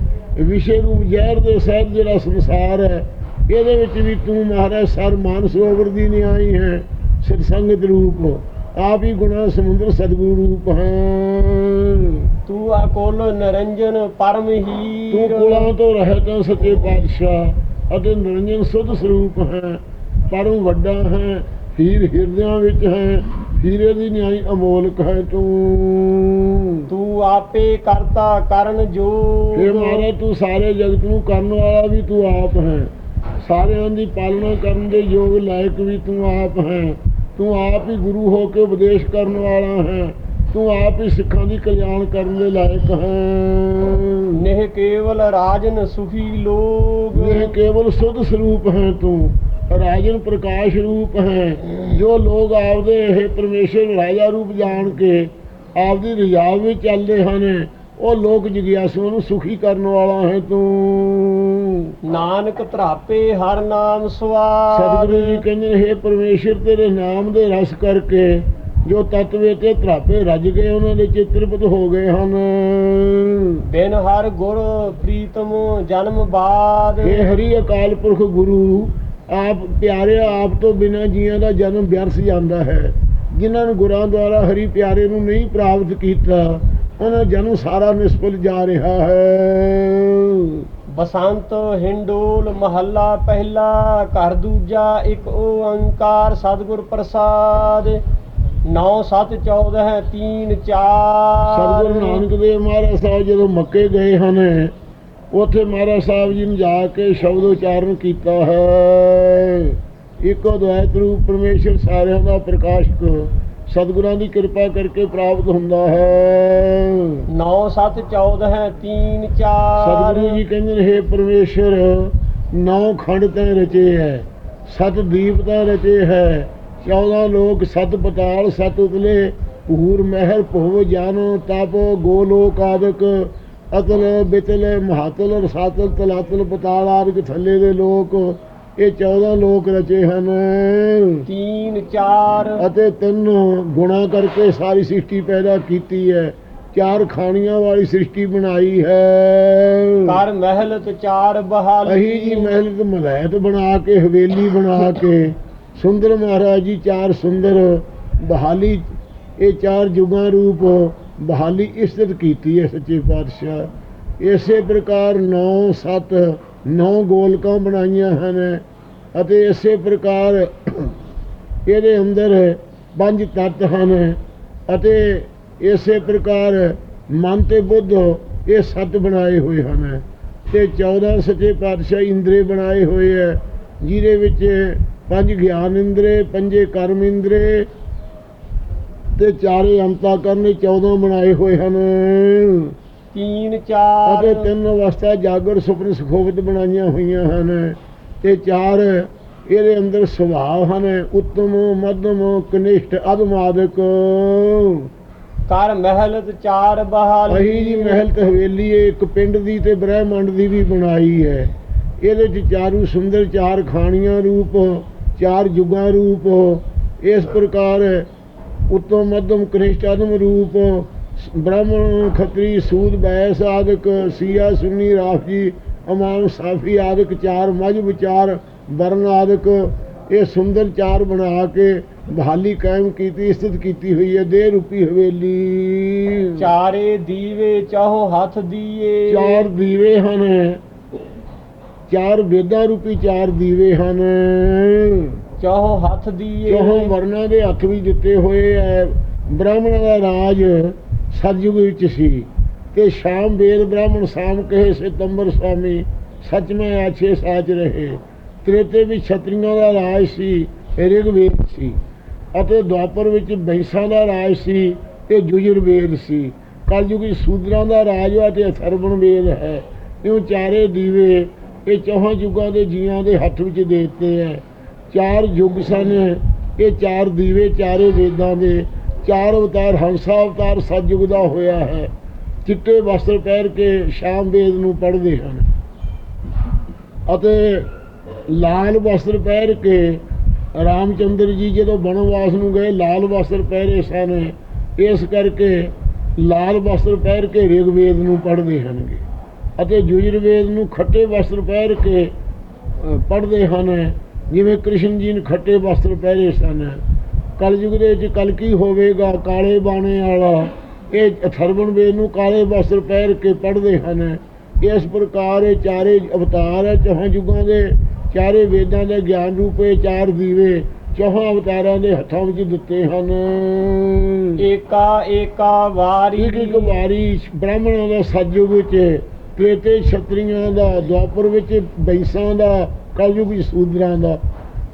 ਵਿਸ਼ੇ ਰੂਪ ਜ਼ਹਿਰ ਦੇ ਸਹਿਤ ਜਿਹੜਾ ਸੰਸਾਰ ਹੈ ਇਹਦੇ ਵਿੱਚ ਵੀ ਤੂੰ ਮਹਾਰਾਜ ਸਰ ਮਾਨਸਰੋਵਰ ਦੀ ਨਿਆਈ ਹੈ ਸਿਰ ਸੰਗਤ ਰੂਪ। ਆਪ ਹੀ ਗੁਣਾ ਸਮੁੰਦਰ ਸਤਿਗੁਰੂ ਰੂਪ ਹੈ ਤੂੰ ਅਕੁਲ ਨਿਰੰਜਨ ਪਰਮ ਤੂੰ ਹੀਰ ਕੁਲਾਂ ਤੋਂ ਰਹਿਤ ਹੈ ਸੱਚੇ ਪਾਤਸ਼ਾਹ ਅਤੇ ਨਿਰੰਜਨ ਸੁਧ ਸਰੂਪ ਹੈ। ਪਰਮ ਵੱਡਾ ਹੈ ਹੀਰ ਹਿਰਦਿਆਂ ਵਿੱਚ ਹੈ ਹੀਰੇ ਦੀ ਨਿਆਈ ਅਮੋਲਕ ਹੈ ਤੂੰ। ਤੂੰ ਆਪੇ ਕਰਤਾ ਕਰਨ ਜੋਗ ਮਹਾਰਾਜ ਤੂੰ ਸਾਰੇ ਜਗਤ ਨੂੰ ਕਰਨ ਵਾਲਾ ਵੀ ਤੂੰ ਆਪ ਹੈ। ਸਾਰਿਆਂ ਦੀ ਪਾਲਣਾ ਕਰਨ ਦੇ ਯੋਗ ਲਾਇਕ ਵੀ ਤੂੰ ਆਪ ਹੈ। ਤੂੰ ਆਪ ਹੀ ਗੁਰੂ ਹੋ ਕੇ ਉਪਦੇਸ਼ ਕਰਨ ਵਾਲਾ ਹੈ। ਤੂੰ ਆਪ ਹੀ ਸਿੱਖਾਂ ਦੀ ਕਲਿਆਣ ਕਰਨ ਦੇ ਲਾਇਕ ਹੈ। ਨਿਹ ਕੇਵਲ ਰਾਜਨ ਸੁਖੀ ਲੋਗ। ਇਹ ਕੇਵਲ ਸੁਧ ਸਰੂਪ ਹੈ ਤੂੰ। ਰਾਜਨ ਪ੍ਰਕਾਸ਼ ਰੂਪ ਹੈ। ਜੋ ਲੋਕ ਆਪਦੇ ਇਹ ਪਰਮੇਸ਼ਰ ਰਾਜਾ ਰੂਪ ਜਾਣ ਕੇ ਆਪਦੀ ਰਿਜਾਵ ਵਿੱਚ ਚੱਲਦੇ ਹਨ। ਉਹ ਲੋਕ ਜਗਿਆਸੂਆਂ ਨੂੰ ਸੁਖੀ ਕਰਨ ਵਾਲਾ ਹੈ ਤੂੰ। ਨਾਨਕ ਧਰਾਪੇ ਹਰ ਨਾਮ ਸਵਾਰ। ਸਤਿਗੁਰੂ ਜੀ ਕਹਿੰਦੇ हे ਪਰਮੇਸ਼ਰ ਤੇਰੇ ਨਾਮ ਦੇ ਰਸ ਕਰਕੇ ਜੋ ਤਤਵੇ ਤੇ ਧਰਾਪੇ ਰੱਜ ਗਏ ਉਹਨਾਂ ਦੇ ਚਿੱਤਰਪਤ ਹੋ ਗਏ ਹਨ। ਬਿਨ ਹਰ ਗੁਰ ਪ੍ਰੀਤਮ ਜਨਮ ਬਾਦ। ਇਹ ਹਰੀ ਅਕਾਲ ਪੁਰਖ ਗੁਰੂ ਆਪ ਪਿਆਰੇ ਆਪ ਤੋਂ ਬਿਨਾਂ ਜੀਆਂ ਦਾ ਜਨਮ ਵਿਅਰਥ ਜਾਂਦਾ ਹੈ। ਜਿਨ੍ਹਾਂ ਨੂੰ ਗੁਰਾਂ ਦੁਆਰਾ ਹਰੀ ਪਿਆਰੇ ਨੂੰ ਨਹੀਂ ਪ੍ਰਾਪਤ ਕੀਤਾ ਉਹਨਾਂ ਜਨਮ ਸਾਰਾ ਨਿਸਫਲ ਜਾ ਰਿਹਾ ਹੈ। ਬਸੰਤ ਹਿੰਡੋਲ ਮਹੱਲਾ ਪਹਿਲਾ ਘਰ ਦੂਜਾ ਇੱਕ ਓੰਕਾਰ ਸਤਿਗੁਰ ਪ੍ਰਸਾਦ। 9 7 14 3 4 ਸਤਿਗੁਰੂ ਨਾਨਕ ਦੇਵ ਮਹਾਰਾਜ ਸਾਹਿਬ ਜਦੋਂ ਮੱਕੇ ਗਏ ਹਨ ਉੱਥੇ ਮਹਾਰਾਜ ਸਾਹਿਬ ਜੀ ਨੇ ਜਾ ਕੇ ਸ਼ਬਦ ਉਚਾਰਨ ਕੀਤਾ ਹੈ। ਇੱਕੋ ਦ્વੈਤ ਰੂਪ ਪਰਮੇਸ਼ਰ ਸਾਰਿਆਂ ਦਾ ਪ੍ਰਕਾਸ਼ਕ। ਸਤਿਗੁਰਾਂ ਦੀ ਕਿਰਪਾ ਕਰਕੇ ਪ੍ਰਾਪਤ ਹੁੰਦਾ ਹੈ। 9 7 14 3 4 ਸਤਿਗੁਰੂ ਜੀ ਕਹਿੰਦੇ ਨੇ हे ਪਰਮੇਸ਼ਰ ਨੌ ਖੰਡ ਤੈਂ ਰਚੇ ਹੈ ਸਤ ਦੀਪ ਤੈਂ ਰਚੇ ਹੈ 14 ਲੋਕ ਸਤ ਪਤਾਲ ਸਤ ਉਤਲੇ ਪੂਰ ਮਹਿਰ ਭੁਵ ਜਾਨੋ ਤਪ ਗੋਲੋਕ ਆਦਿਕ ਅਤਲ ਬਿਤਲ ਮਹਾਤਲ ਰਸਾਤਲ ਤਲਾਤਲ ਪਤਾਲ ਆਦਿਕ ਥੱਲੇ ਦੇ ਲੋਕ ਇਹ 14 ਲੋਕ ਰਚੇ ਹਨ। 3 4 ਅਤੇ ਤਿੰਨ ਗੁਣਾ ਕਰਕੇ ਸਾਰੀ ਸ੍ਰਿਸ਼ਟੀ ਪੈਦਾ ਕੀਤੀ ਹੈ। ਚਾਰ ਖਾਣੀਆਂ ਵਾਲੀ ਸ੍ਰਿਸ਼ਟੀ ਬਣਾਈ ਹੈ। ਕਰ ਮਹਿਲਤ ਚਾਰ ਬਹਾਲੀ। ਅਹੀ ਜੀ ਮਹਿਲ ਤੇ ਮਲੈਤ ਬਣਾ ਕੇ ਹਵੇਲੀ ਬਣਾ ਕੇ ਸੁੰਦਰ ਮਹਾਰਾਜ ਜੀ ਚਾਰ ਸੁੰਦਰ ਬਹਾਲੀ। ਇਹ ਚਾਰ ਜੁਗਾਂ ਰੂਪ ਬਹਾਲੀ ਇਸਤਤ ਕੀਤੀ ਹੈ ਸੱਚੇ ਪਾਤਸ਼ਾਹ। ਇਸੇ ਪ੍ਰਕਾਰ 9 7 9 ਗੋਲਕਾਂ ਬਣਾਈਆਂ ਹਨ। ਅਤੇ ਇਸੇ ਪ੍ਰਕਾਰ ਇਹਦੇ ਅੰਦਰ ਪੰਜ ਤੱਤ ਹਨ ਅਤੇ ਇਸੇ ਪ੍ਰਕਾਰ ਮਨ ਤੇ ਬੁੱਧ ਇਹ ਸੱਤ ਬਣਾਏ ਹੋਏ ਹਨ ਤੇ 14 ਸੱਚੇ ਪਾਤਸ਼ਾਹ ਇੰਦਰੇ ਬਣਾਏ ਹੋਏ ਹੈ ਜਿਹਦੇ ਵਿੱਚ ਪੰਜ ਗਿਆਨ ਇੰਦਰੇ ਪੰਜੇ ਕਰਮ ਇੰਦਰੇ ਤੇ ਚਾਰੇ ਅੰਤਾ ਕਰਨੇ 14 ਬਣਾਏ ਹੋਏ ਹਨ। 3 4 ਅਤੇ ਤਿੰਨ ਅਵਸਥਾ ਜਾਗਰ ਸੁਪਨ ਸੁਖੋਵਤ ਬਣਾਈਆਂ ਹੋਈਆਂ ਹਨ। ਤੇ ਚਾਰ ਇਹਦੇ ਅੰਦਰ ਸੁਭਾਅ ਹਨ ਉੱਤਮ ਮੱਧਮ ਕਨਿਸ਼ਟ ਅਧਮ ਆਦਿਕ ਕਰ ਮਹਿਲਤ ਚਾਰ ਬਹਾਲੀ। ਅਹੀ ਜੀ ਮਹਿਲ ਤੇ ਹਵੇਲੀ ਇੱਕ ਪਿੰਡ ਦੀ ਤੇ ਬ੍ਰਹਿਮੰਡ ਦੀ ਵੀ ਬਣਾਈ ਹੈ। ਇਹਦੇ ਚ ਚਾਰੂ ਸੁੰਦਰ ਚਾਰ ਖਾਣੀਆਂ ਰੂਪ ਚਾਰ ਜੁਗਾਂ ਰੂਪ। ਇਸ ਪ੍ਰਕਾਰ ਉੱਤਮ ਮੱਧਮ ਕਨਿਸ਼ਟ ਅਧਮ ਰੂਪ ਬ੍ਰਾਹਮਣ ਖੱਤਰੀ ਸੂਦ ਬੈਸ ਆਦਿਕ ਸੀਆ ਸੁੰਨੀ ਰਾਫੀ ਅਮਾਨ ਸਾਫੀ ਆਦਿਕ ਚਾਰ ਮਝ ਵਿਚਾਰ ਵਰਨ ਆਦਿਕ ਇਹ ਸੁੰਦਰ ਚਾਰ ਬਣਾ ਕੇ ਬਹਾਲੀ ਕਾਇਮ ਕੀਤੀ ਸਥਿਤ ਕੀਤੀ ਹੋਈ ਹੈ ਦੇ ਰੂਪੀ ਹਵੇਲੀ। ਚਾਰੇ ਦੀਵੇ ਚਾਹੋ ਹੱਥ ਦੀਏ। ਚਾਰ ਦੀਵੇ ਹਨ। ਚਾਰ ਵੇਦਾਂ ਰੂਪੀ ਚਾਰ ਦੀਵੇ ਹਨ। ਚਾਹੋ ਹੱਥ ਦੀਏ। ਚੌਹਾਂ ਵਰਨਾਂ ਦੇ ਹੱਥ ਵੀ ਦਿੱਤੇ ਹੋਏ ਐ। ਬ੍ਰਾਹਮਣਾਂ ਦਾ ਰਾਜ ਸਤਯੁਗ ਵਿੱਚ ਸੀ। ਤੇ ਸ਼ਾਮ ਵੇਦ ਬ੍ਰਾਹਮਣ ਸਾਮ ਕਹੇ ਸਿਤੰਬਰ ਸੁਆਮੀ ਸੱਚ ਮੈਂ ਆਛੇ ਸਾਚ ਰਹੇ। ਤ੍ਰੇਤੇ ਵਿੱਚ ਛਤਰੀਆਂ ਦਾ ਰਾਜ ਸੀ ਰਿਗਵੇਦ ਸੀ। ਅਤੇ ਦੁਆਪਰ ਵਿੱਚ ਬੈਂਸਾਂ ਦਾ ਰਾਜ ਸੀ ਤੇ ਯੁਜੁਰਵੇਦ ਸੀ। ਕਲਯੁਗ ਵਿੱਚ ਸੂਦਰਾਂ ਦਾ ਰਾਜ ਹੈ ਤੇ ਅਥਰਵਣ ਵੇਦ ਹੈ। ਇਹ ਚਾਰੇ ਦੀਵੇ ਇਹ ਚੌਹਾਂ ਯੁੱਗਾਂ ਦੇ ਜੀਆਂ ਦੇ ਹੱਥ ਵਿੱਚ ਦੇ ਦਿੱਤੇ ਹੈ ਚਾਰ ਯੁੱਗ ਸਨ, ਇਹ ਚਾਰ ਦੀਵੇ ਚਾਰੇ ਵੇਦਾਂ ਦੇ। ਚਾਰ ਅਵਤਾਰ ਹੰਸਾ ਅਵਤਾਰ ਸਤਯੁਗ ਦਾ ਹੋਇਆ ਹੈ। ਚਿੱਟੇ ਵਸਤਰ ਪਹਿਰ ਕੇ ਸ਼ਾਮ ਵੇਦ ਨੂੰ ਪੜ੍ਹਦੇ ਹਨ। ਅਤੇ ਲਾਲ ਵਸਤਰ ਪਹਿਰ ਕੇ ਰਾਮਚੰਦਰ ਜੀ ਜਦੋਂ ਬਨਵਾਸ ਨੂੰ ਗਏ, ਲਾਲ ਵਸਤਰ ਪਹਿਰੇ ਸਨ। ਇਸ ਕਰਕੇ ਲਾਲ ਵਸਤਰ ਪਹਿਰ ਕੇ ਰਿਗਵੇਦ ਨੂੰ ਪੜ੍ਹਦੇ ਹਨਗੇ। ਅਤੇ ਯਜੁਰਵੇਦ ਨੂੰ ਖੱਟੇ ਵਸਤਰ ਪਹਿਰ ਕੇ ਪੜ੍ਹਦੇ ਹਨ। ਜਿਵੇਂ ਕ੍ਰਿਸ਼ਨ ਜੀ ਨੇ ਖੱਟੇ ਵਸਤਰ ਪਹਿਰੇ ਸਨ। ਕਲਯੁਗ ਦੇ ਵਿੱਚ ਕਲ ਕੀ ਹੋਵੇਗਾ? ਕਾਲੇ ਬਾਣੇ ਵਾਲਾ ਇਹ ਅਥਰਵਣ ਵੇਦ ਨੂੰ ਕਾਲੇ ਵਸਤਰ ਪਹਿਰ ਕੇ ਪੜ੍ਹਦੇ ਹਨ। ਇਸ ਪ੍ਰਕਾਰ ਇਹ ਚਾਰੇ ਅਵਤਾਰ ਹੈ ਚੌਹਾਂ ਯੁਗਾਂ ਦੇ ਚਾਰੇ ਵੇਦਾਂ ਦੇ ਗਿਆਨ ਰੂਪੇ ਚਾਰ ਦੀਵੇ ਚੌਹਾਂ ਅਵਤਾਰਾਂ ਦੇ ਹੱਥਾਂ ਵਿੱਚ ਦਿੱਤੇ ਹਨ। ਏਕਾ ਏਕਾ ਵਾਰੀ। ਇੱਕ ਇੱਕ ਵਾਰੀ ਬ੍ਰਾਹਮਣਾਂ ਦਾ ਸਤਯੁਗ ਵਿੱਚ ਤ੍ਰੇਤੇ ਛਤਰੀਆਂ ਦਾ ਦੁਆਪਰ ਵਿੱਚ ਬੈਸਾਂ ਦਾ ਕਲਯੁਗ ਵਿੱਚ ਸੂਦਰਾਂ ਦਾ।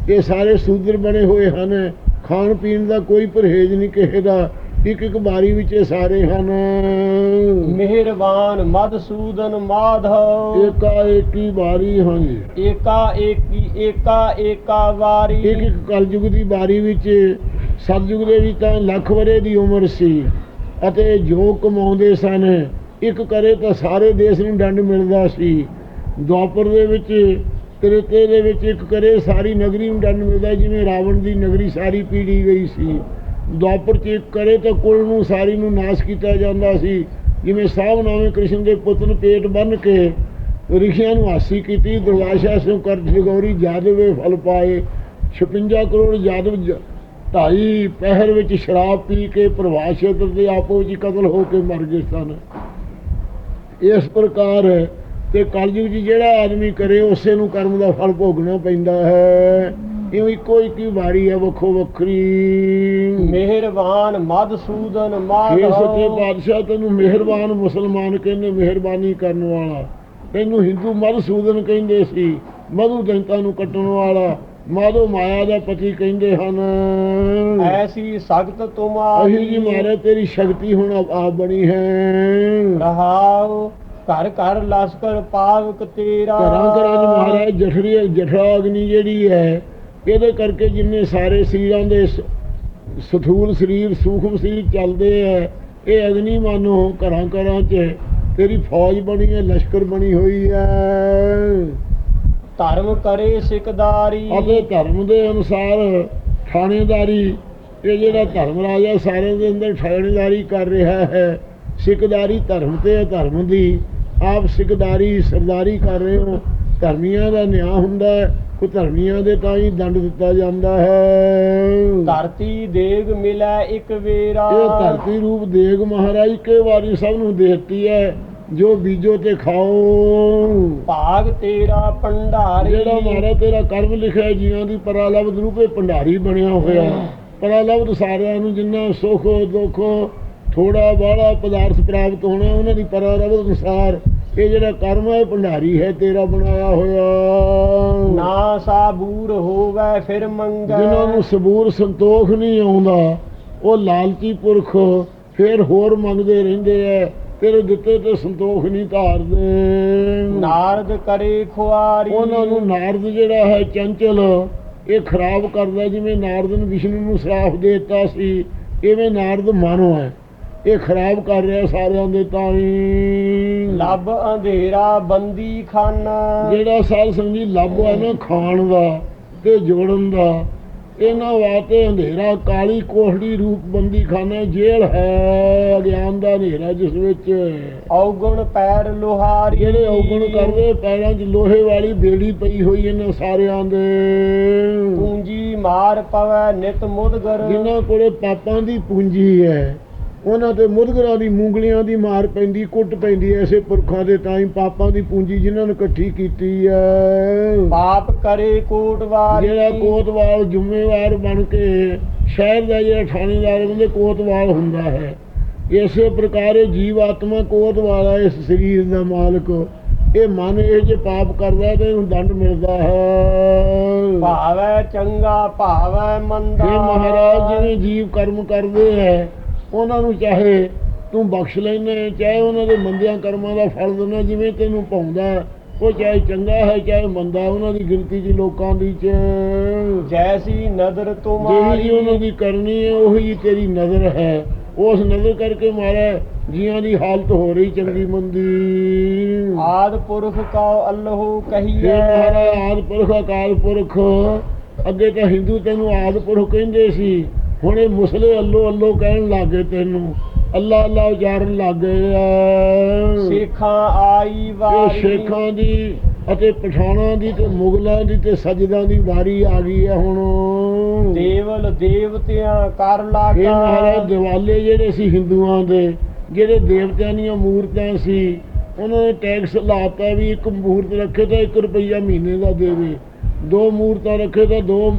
ਇਹ ਸਾਰੇ ਸੂਦਰ ਬਣੇ ਹੋਏ ਹਨ। ਖਾਣ ਪੀਣ ਦਾ ਕੋਈ ਪਰਹੇਜ਼ ਨਹੀਂ ਕਿਸੇ ਦਾ। ਇੱਕ ਇੱਕ ਵਾਰੀ ਵਿੱਚ ਇਹ ਸਾਰੇ ਹਨ। ਮਿਹਰਬਾਨ ਮਦਸੂਦਨ ਮਾਧਵ। ਏਕਾ ਏਕੀ ਵਾਰੀ ਹਾਂਜੀ ਏਕਾ ਏਕੀ ਏਕਾ ਏਕਾ ਵਾਰੀ। ਇੱਕ ਇੱਕ ਕਲਯੁਗ ਦੀ ਵਾਰੀ ਵਿੱਚ ਸਤਯੁਗ ਦੇ ਵਿੱਚ ਤਾਂ ਲੱਖ ਵਰੇ ਦੀ ਉਮਰ ਸੀ ਅਤੇ ਜੋ ਕਮਾਉਂਦੇ ਸਨ ਇੱਕ ਕਰੇ ਤਾਂ ਸਾਰੇ ਦੇਸ਼ ਨੂੰ ਦੰਡ ਮਿਲਦਾ ਸੀ। ਦੁਆਪਰ ਦੇ ਵਿੱਚ ਤ੍ਰੇਤੇ ਦੇ ਵਿੱਚ ਇੱਕ ਕਰੇ ਸਾਰੀ ਨਗਰੀ ਨੂੰ ਦੰਡ ਮਿਲਦਾ ਜਿਵੇਂ ਰਾਵਣ ਦੀ ਨਗਰੀ ਸਾਰੀ ਪੀੜੀ ਗਈ ਸੀ। ਦੁਆਪਰ ਚ ਕਰੇ ਤਾਂ ਕੁਲ ਨੂੰ ਸਾਰੀ ਨੂੰ ਨਾਸ਼ ਕੀਤਾ ਜਾਂਦਾ ਸੀ। ਜਿਵੇਂ ਸਾਹ ਨਾਵੇਂ ਕ੍ਰਿਸ਼ਨ ਦੇ ਪੁੱਤ ਨੂੰ ਪੇਟ ਬੰਨ ਕੇ ਰਿਸ਼ੀਆਂ ਨੂੰ ਹਾਸੀ ਕੀਤੀ ਦੁਰਵਾਸ਼ਾ ਸਿੰਘ ਕਰ ਜਗੌਰੀ ਜਾਦਵੇ ਫਲ ਪਾਏ। 56 ਕਰੋੜ ਜਾਦਵ ਢਾਈ ਪਹਿਰ ਵਿੱਚ ਸ਼ਰਾਬ ਪੀ ਕੇ ਪ੍ਰਭਾਸ ਖੇਤਰ ਦੇ ਆਪੋ ਵਿੱਚ ਕਤਲ ਹੋ ਕੇ ਮਰ ਗਏ ਸਨ। ਇਸ ਪ੍ਰਕਾਰ ਤੇ ਕਲਯੁਗ 'ਚ ਜਿਹੜਾ ਆਦਮੀ ਕਰੇ, ਉਸੇ ਨੂੰ ਕਰਮ ਦਾ ਫਲ ਭੋਗਣਾ ਪੈਂਦਾ ਹੈ। ਇਹ ਇੱਕੋ ਇੱਕ ਹੀ ਵਾਰੀ ਹੈ ਵੱਖੋ ਵੱਖਰੀ। ਮਿਹਰਬਾਨ ਮਦਸੂਦਨ ਇਹ ਸੱਚੇ ਮਾਧਵ ਪਾਤਸ਼ਾਹ ਤੈਨੂੰ ਮਿਹਰਬਾਨ ਮੁਸਲਮਾਨ ਕਹਿੰਦੇ ਮਿਹਰਬਾਨੀ ਕਰਨ ਵਾਲਾ। ਤੈਨੂੰ ਹਿੰਦੂ ਮਧੂਸੂਦਨ ਕਹਿੰਦੇ ਸੀ ਮਧੂ ਦੈਂਤਾਂ ਨੂੰ ਕੱਟਣ ਵਾਲਾ। ਮਾਧੋ ਮਾਇਆ ਦਾ ਪਤੀ ਕਹਿੰਦੇ ਹਨ। ਐਸੀ ਸਖਤ ਅਹੀ ਤੁਮਾਰੀ ਜੀ ਮਹਾਰਾਜ ਤੇਰੀ ਸ਼ਕਤੀ ਹੁਣ ਆਪ ਬਣੀ ਹੈ। ਰਹਾਉ ਘਰ ਘਰ ਲਸਕਰ ਪਾਵਕ ਤੇਰਾ। ਘਰਾਂ ਘਰਾਂ 'ਚ ਮਹਾਰਾਜ ਜਠੜੀ ਜਠੜਾ ਅਗਨੀ ਜਿਹੜੀ ਹੈ ਇਹਦੇ ਕਰਕੇ ਜਿੰਨੇ ਸਾਰੇ ਸਰੀਰਾਂ ਦੇ ਸਥੂਲ ਸਰੀਰ ਸੂਖਮ ਸਰੀਰ ਚੱਲਦੇ ਹੈ ਇਹ ਅਗਨੀ ਮਾਨੋ ਘਰਾਂ ਘਰਾਂ 'ਚ ਤੇਰੀ ਫੌਜ ਬਣੀ ਹੈ ਲਸ਼ਕਰ ਬਣੀ ਹੋਈ ਹੈ। ਧਰਮ ਕਰੇ ਸਿਕਦਾਰੀ ਅਤੇ ਧਰਮ ਦੇ ਅਨੁਸਾਰ ਥਾਣੇਦਾਰੀ ਇਹ ਜਿਹੜਾ ਧਰਮ ਰਾਜਾ ਸਾਰੇ ਦੇ ਅੰਦਰ ਥਾਣੇਦਾਰੀ ਕਰ ਰਿਹਾ ਹੈ ਸਿੱਖਦਾਰੀ ਧਰਮ ਤੇ ਧਰਮ ਦੀ। ਆਪ ਸਿੱਖਦਾਰੀ ਸਰਦਾਰੀ ਕਰ ਰਹੇ ਹੋ। ਧਰਮੀਆਂ ਦਾ ਨਿਆਂ ਹੁੰਦਾ ਹੈ। ਕੋ ਧਰਮੀਆਂ ਦੇ ਤਾਂ ਹੀ ਦੰਡ ਦਿੱਤਾ ਜਾਂਦਾ ਹੈ। ਧਰਤੀ ਦੇਗ ਮਿਲੈ ਇੱਕ ਵੇਰਾ। ਇਹ ਧਰਤੀ ਰੂਪ ਦੇਗ ਮਹਾਰਾਜ ਕੇ ਵਾਰੀ ਸਭ ਨੂੰ ਦੇਤੀ ਹੈ। ਜੋ ਬੀਜੋ ਤੇ ਖਾਓ। ਭਾਗ ਤੇਰਾ ਭੰਡਾਰੀ। ਜਿਹੜਾ ਮਾਰਾ ਤੇਰਾ ਕਰਮ ਲਿਖਿਆ ਜੀਆਂ ਦੀ ਪਰਾਲਬਦ ਰੂਪੇ ਭੰਡਾਰੀ ਬਣਿਆ ਹੋਇਆ। ਪਰਾਲਬਦ ਸਾਰਿਆਂ ਨੂੰ ਜਿੰਨਾ ਸੁਖ ਦੁੱਖ ਥੋੜਾ ਬਾਹਲਾ ਪਦਾਰਥ ਪ੍ਰਾਪਤ ਹੋਣਾ ਉਹਨਾਂ ਦੀ ਪਰਾਲਬਦ ਅਨੁਸਾਰ ਇਹ ਜਿਹੜਾ ਕਰਮ ਹੈ ਭੰਡਾਰੀ ਹੈ ਤੇਰਾ ਬਣਾਇਆ ਹੋਇਆ। ਨਾ ਸਾਬੂਰ ਹੋਵੇ ਫਿਰ ਮੰਗੈ। ਜਿਨ੍ਹਾਂ ਨੂੰ ਸਬੂਰ ਸੰਤੋਖ ਨਹੀਂ ਆਉਂਦਾ ਉਹ ਲਾਲਚੀ ਪੁਰਖ ਫਿਰ ਹੋਰ ਮੰਗਦੇ ਰਹਿੰਦੇ ਐ ਤੇਰੇ ਦਿੱਤੇ ਤੇ ਸੰਤੋਖ ਨਹੀਂ ਧਾਰਦੇ। ਨਾਰਦ ਕਰੇ ਖੁਆਰੀ। ਉਹਨਾਂ ਨੂੰ ਨਾਰਦ ਜਿਹੜਾ ਹੈ ਚੰਚਲ ਇਹ ਖਰਾਬ ਕਰਦਾ ਜਿਵੇਂ ਨਾਰਦ ਨੇ ਵਿਸ਼ਨੂੰ ਨੂੰ ਸਰਾਪ ਦੇ ਦਿੱਤਾ ਸੀ ਇਵੇਂ ਨਾਰਦ ਮਾਨੋ ਹੈ। ਇਹ ਖਰਾਬ ਕਰ ਰਿਹਾ ਸਾਰਿਆਂ ਦੇ ਤਾਂ ਹੀ। ਲੱਭ ਅੰਧੇਰਾ ਬੰਦੀ ਖਾਨਾ। ਜਿਹੜਾ ਸਾਧ ਸੰਗੀ ਲੱਭ ਹੈ ਨਾ ਖਾਣ ਦਾ ਤੇ ਜੋੜਨ ਦਾ ਇਹਨਾਂ ਵਾਸਤੇ ਅੰਧੇਰਾ ਕਾਲੀ ਕੋਹੜੀ ਰੂਪ ਬੰਦੀ ਖਾਨਾ ਜੇਲ੍ਹ ਹੈ ਅਗਿਆਨ ਦਾ ਹਨੇਰਾ ਜਿਸ ਵਿੱਚ। ਔਗਣ ਪੈਰ ਲੋਹਾਰੀ। ਜਿਹੜੇ ਔਗਣ ਕਰਦੇ ਪੈਰਾਂ 'ਚ ਲੋਹੇ ਵਾਲੀ ਬੇੜੀ ਪਈ ਹੋਈ ਇਹਨਾਂ ਸਾਰਿਆਂ ਦੇ। ਪੂੰਜੀ ਮਾਰ ਪਵੈ ਨਿਤ ਮੁਦਗਰ ਜਿਨ੍ਹਾਂ ਕੋਲੇ ਪਾਪਾਂ ਦੀ ਪੂੰਜੀ ਹੈ ਉਹਨਾਂ ਤੇ ਮੁਦਗਰਾਂ ਦੀ ਮੂੰਗਲੀਆਂ ਦੀ ਮਾਰ ਪੈਂਦੀ ਕੁੱਟ ਪੈਂਦੀ ਐ ਐਸੇ ਪੁਰਖਾਂ ਦੇ ਤਾਂ ਹੀ ਪਾਪਾਂ ਦੀ ਪੂੰਜੀ ਜਿਨ੍ਹਾਂ ਨੇ ਇਕੱਠੀ ਕੀਤੀ ਹੈ। ਪਾਪ ਕਰੇ ਕੋਟਵਾਰੀ ਜਿਹੜਾ ਕੋਤਵਾਲ ਜ਼ਿੰਮੇਵਾਰ ਬਣ ਕੇ ਸ਼ਹਿਰ ਦਾ ਜਿਹੜਾ ਥਾਣੇਦਾਰ ਉਹਦੇ ਕੋਤਵਾਲ ਹੁੰਦਾ ਹੈ। ਇਸੇ ਪ੍ਰਕਾਰ ਇਹ ਜੀਵ ਆਤਮਾ ਕੋਤਵਾਲ ਹੈ ਇਸ ਸਰੀਰ ਦਾ ਮਾਲਕ। ਇਹ ਮਨ ਇਹ ਜੇ ਪਾਪ ਕਰਦਾ ਤੇ ਇਹਨੂੰ ਦੰਡ ਮਿਲਦਾ ਹੈ। ਭਾਵੈ ਚੰਗਾ ਭਾਵੈ ਮੰਦਾ। ਜੇ ਮਹਾਰਾਜ ਜਿਵੇਂ ਜੀਵ ਕਰਮ ਕਰਦੇ ਹੈ। ਉਹਨਾਂ ਨੂੰ ਚਾਹੇ ਤੂੰ ਬਖਸ਼ ਲੈਣਾ ਚਾਹੇ ਉਹਨਾਂ ਦੇ ਮੰਦਿਆਂ ਕਰਮਾਂ ਦਾ ਫਲ ਦੇਣਾ ਜਿਵੇਂ ਤੈਨੂੰ ਪਾਉਂਦਾ ਉਹ ਚਾਹੇ ਚੰਗਾ ਹੈ ਚਾਹੇ ਮੰਦਾ ਉਹਨਾਂ ਦੀ ਗਿਣਤੀ 'ਚ ਲੋਕਾਂ ਦੀ 'ਚ। ਜੈਸੀ ਨਦਰ ਜਿਹੜੀ ਤੁਮਾਰੀ ਉਹਨਾਂ ਦੀ ਕਰਨੀ ਹੈ ਉਹੀ ਤੇਰੀ ਨਜ਼ਰ ਹੈ। ਉਸ ਨਜ਼ਰ ਕਰਕੇ ਮਾਰਾ ਜੀਆਂ ਦੀ ਹਾਲਤ ਹੋ ਰਹੀ ਚੰਗੀ ਮੰਦੀ। ਆਦ ਪੁਰਖ ਕਉ ਅੱਲਹੁ ਕਹੀਐ। ਮਹਾਰਾਜ ਆਦ ਪੁਰਖ ਅਕਾਲ ਪੁਰਖ। ਅੱਗੇ ਤਾਂ ਹਿੰਦੂ ਤੈਨੂੰ ਆਦ ਪੁਰਖ ਕਹਿੰਦੇ ਸੀ। ਹੁਣ ਇਹ ਮੁਸਲੇ ਅੱਲੋ ਅੱਲੋ ਕਹਿਣ ਲੱਗੇ ਤੈਨੂੰ। ਅੱਲਾ ਅੱਲਾ ਉਚਾਰਨ ਲੱਗ ਆ। ਸੇਖਾਂ ਆਈ ਇਹ ਵਾਰੀ। ਸ਼ੇਖਾਂ ਦੀ ਅਤੇ ਪਠਾਣਾਂ ਦੀ ਤੇ ਮੁਗਲਾਂ ਦੀ ਤੇ ਸਜਦਾਂ ਦੀ ਵਾਰੀ ਆ ਗਈ ਹੈ ਹੁਣ। ਦੇਵਲ ਦੇਵਤਿਆਂ ਕਰ ਇਹ ਲਾਗਾ। ਮਹਾਰਾਜ ਦਿਵਾਲੇ ਜਿਹੜੇ ਸੀ ਹਿੰਦੂਆਂ ਦੇ ਜਿਹੜੇ ਦੇਵਤਿਆਂ ਦੀਆਂ ਮੂਰਤਾਂ ਸੀ ਉਹਨਾਂ ਨੇ ਟੈਕਸ ਲਾਤਾ ਵੀ ਇੱਕ ਮੂਰਤ ਰੱਖੇ ਤਾਂ 1 ਰੁਪਈਆ ਮਹੀਨੇ ਦਾ ਦੇਵੇ। ਦੋ ਮੂਰਤਾਂ ਰੱਖੇ ਤਾਂ ਦੋ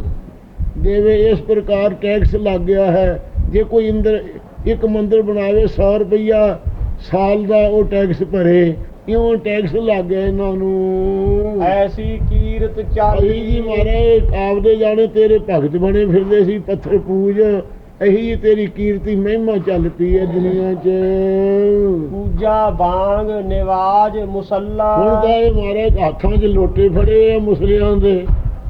ਦੇਵੇ ਇਸ ਪ੍ਰਕਾਰ ਟੈਕਸ ਲੱਗ ਗਿਆ ਹੈ। ਜੇ ਕੋਈ ਅੰਦਰ ਇੱਕ ਮੰਦਿਰ ਬਣਾਵੇ 100 ਰੁਪਈਆ ਸਾਲ ਦਾ ਉਹ ਟੈਕਸ ਭਰੇ। ਇਉਂ ਟੈਕਸ ਲੱਗ ਗਿਆ ਇਹਨਾਂ ਨੂੰ? ਐਸੀ ਕੀਰਤ ਅਲੀ ਜੀ ਚਾਲੀ ਮਹਾਰਾਜ ਆਪਦੇ ਜਾਣੇ ਤੇਰੇ ਭਗਤ ਬਣੇ ਫਿਰਦੇ ਸੀ ਪੱਥਰ ਪੂਜ। ਇਹੀ ਤੇਰੀ ਕੀਰਤੀ ਮਹਿਮਾ ਚੱਲ ਪਈ ਹੈ ਦੁਨੀਆ 'ਚ। ਪੂਜਾ ਬਾਗ ਨਿਵਾਜ ਮੁਸੱਲਾ। ਹੁਣ ਤਾਂ ਇਹ ਮਹਾਰਾਜ ਹੱਥਾਂ 'ਚ ਲੋਟੇ ਫੜੇ ਆ ਮੁਸਲਿਆਂ ਦੇ।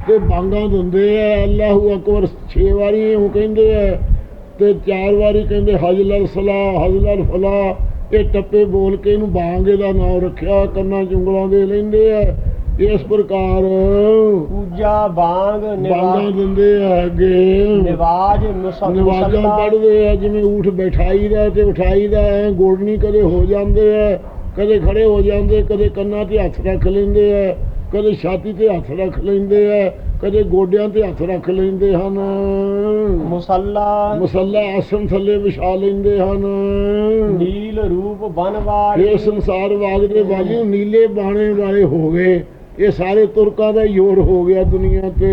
ਤੇ ਬਾਂਗਾਂ ਦਿੰਦੇ ਆ ਅੱਲਾਹੂ ਅਕਬਰ 6 ਵਾਰੀ ਉਹ ਕਹਿੰਦੇ ਆ ਤੇ ਚਾਰ ਵਾਰੀ ਕਹਿੰਦੇ ਹਜਲਲ ਸਲਾ ਹਜਲਲ ਫਲਾ ਇਹ ਟੱਪੇ ਬੋਲ ਕੇ ਇਹਨੂੰ ਬਾਂਗੇ ਦਾ ਨਾਮ ਰੱਖਿਆ ਕੰਨਾਂ 'ਚ ਉਂਗਲਾਂ ਦੇ ਲੈਂਦੇ ਆ। ਇਸ ਪ੍ਰਕਾਰ ਪੂਜਾ ਬਾਗ ਨਿਵਾਜ ਦਿੰਦੇ ਆ ਅੱਗੇ। ਨਿਵਾਜ ਨਿਵਾਜ਼ਾਂ ਪੜ੍ਹਦੇ ਆ ਜਿਵੇਂ ਊਠ ਬਿਠਾਈ ਦਾ ਤੇ ਉਠਾਈ ਦਾ ਐ ਗੋਡਣੀ ਕਦੇ ਹੋ ਜਾਂਦੇ ਆ ਕਦੇ ਖੜੇ ਹੋ ਜਾਂਦੇ ਕਦੇ ਕੰਨਾਂ ਤੇ ਹੱਥ ਰੱਖ ਲੈਂਦੇ ਆ। ਕਦੇ ਛਾਤੀ ਤੇ ਹੱਥ ਰੱਖ ਲੈਂਦੇ ਆ ਕਦੇ ਗੋਡਿਆਂ ਤੇ ਹੱਥ ਰੱਖ ਲੈਂਦੇ ਹਨ। ਮੁਸੱਲਾ। ਮਸੱਲਾ ਆਸਨ ਥੱਲੇ ਵਿਛਾ ਲੈਂਦੇ ਹਨ। ਨੀਲ ਰੂਪ ਬਨਵਾਰੀ ਇਹ ਸੰਸਾਰ ਵਾਗ ਦੇ ਵਾਲੀ ਨੀਲੇ ਬਾਣੇ ਵਾਲੇ ਹੋ ਗਏ। ਇਹ ਸਾਰੇ ਤੁਰਕਾਂ ਦਾ ਯੋਰ ਹੋ ਗਿਆ ਦੁਨੀਆ ਤੇ।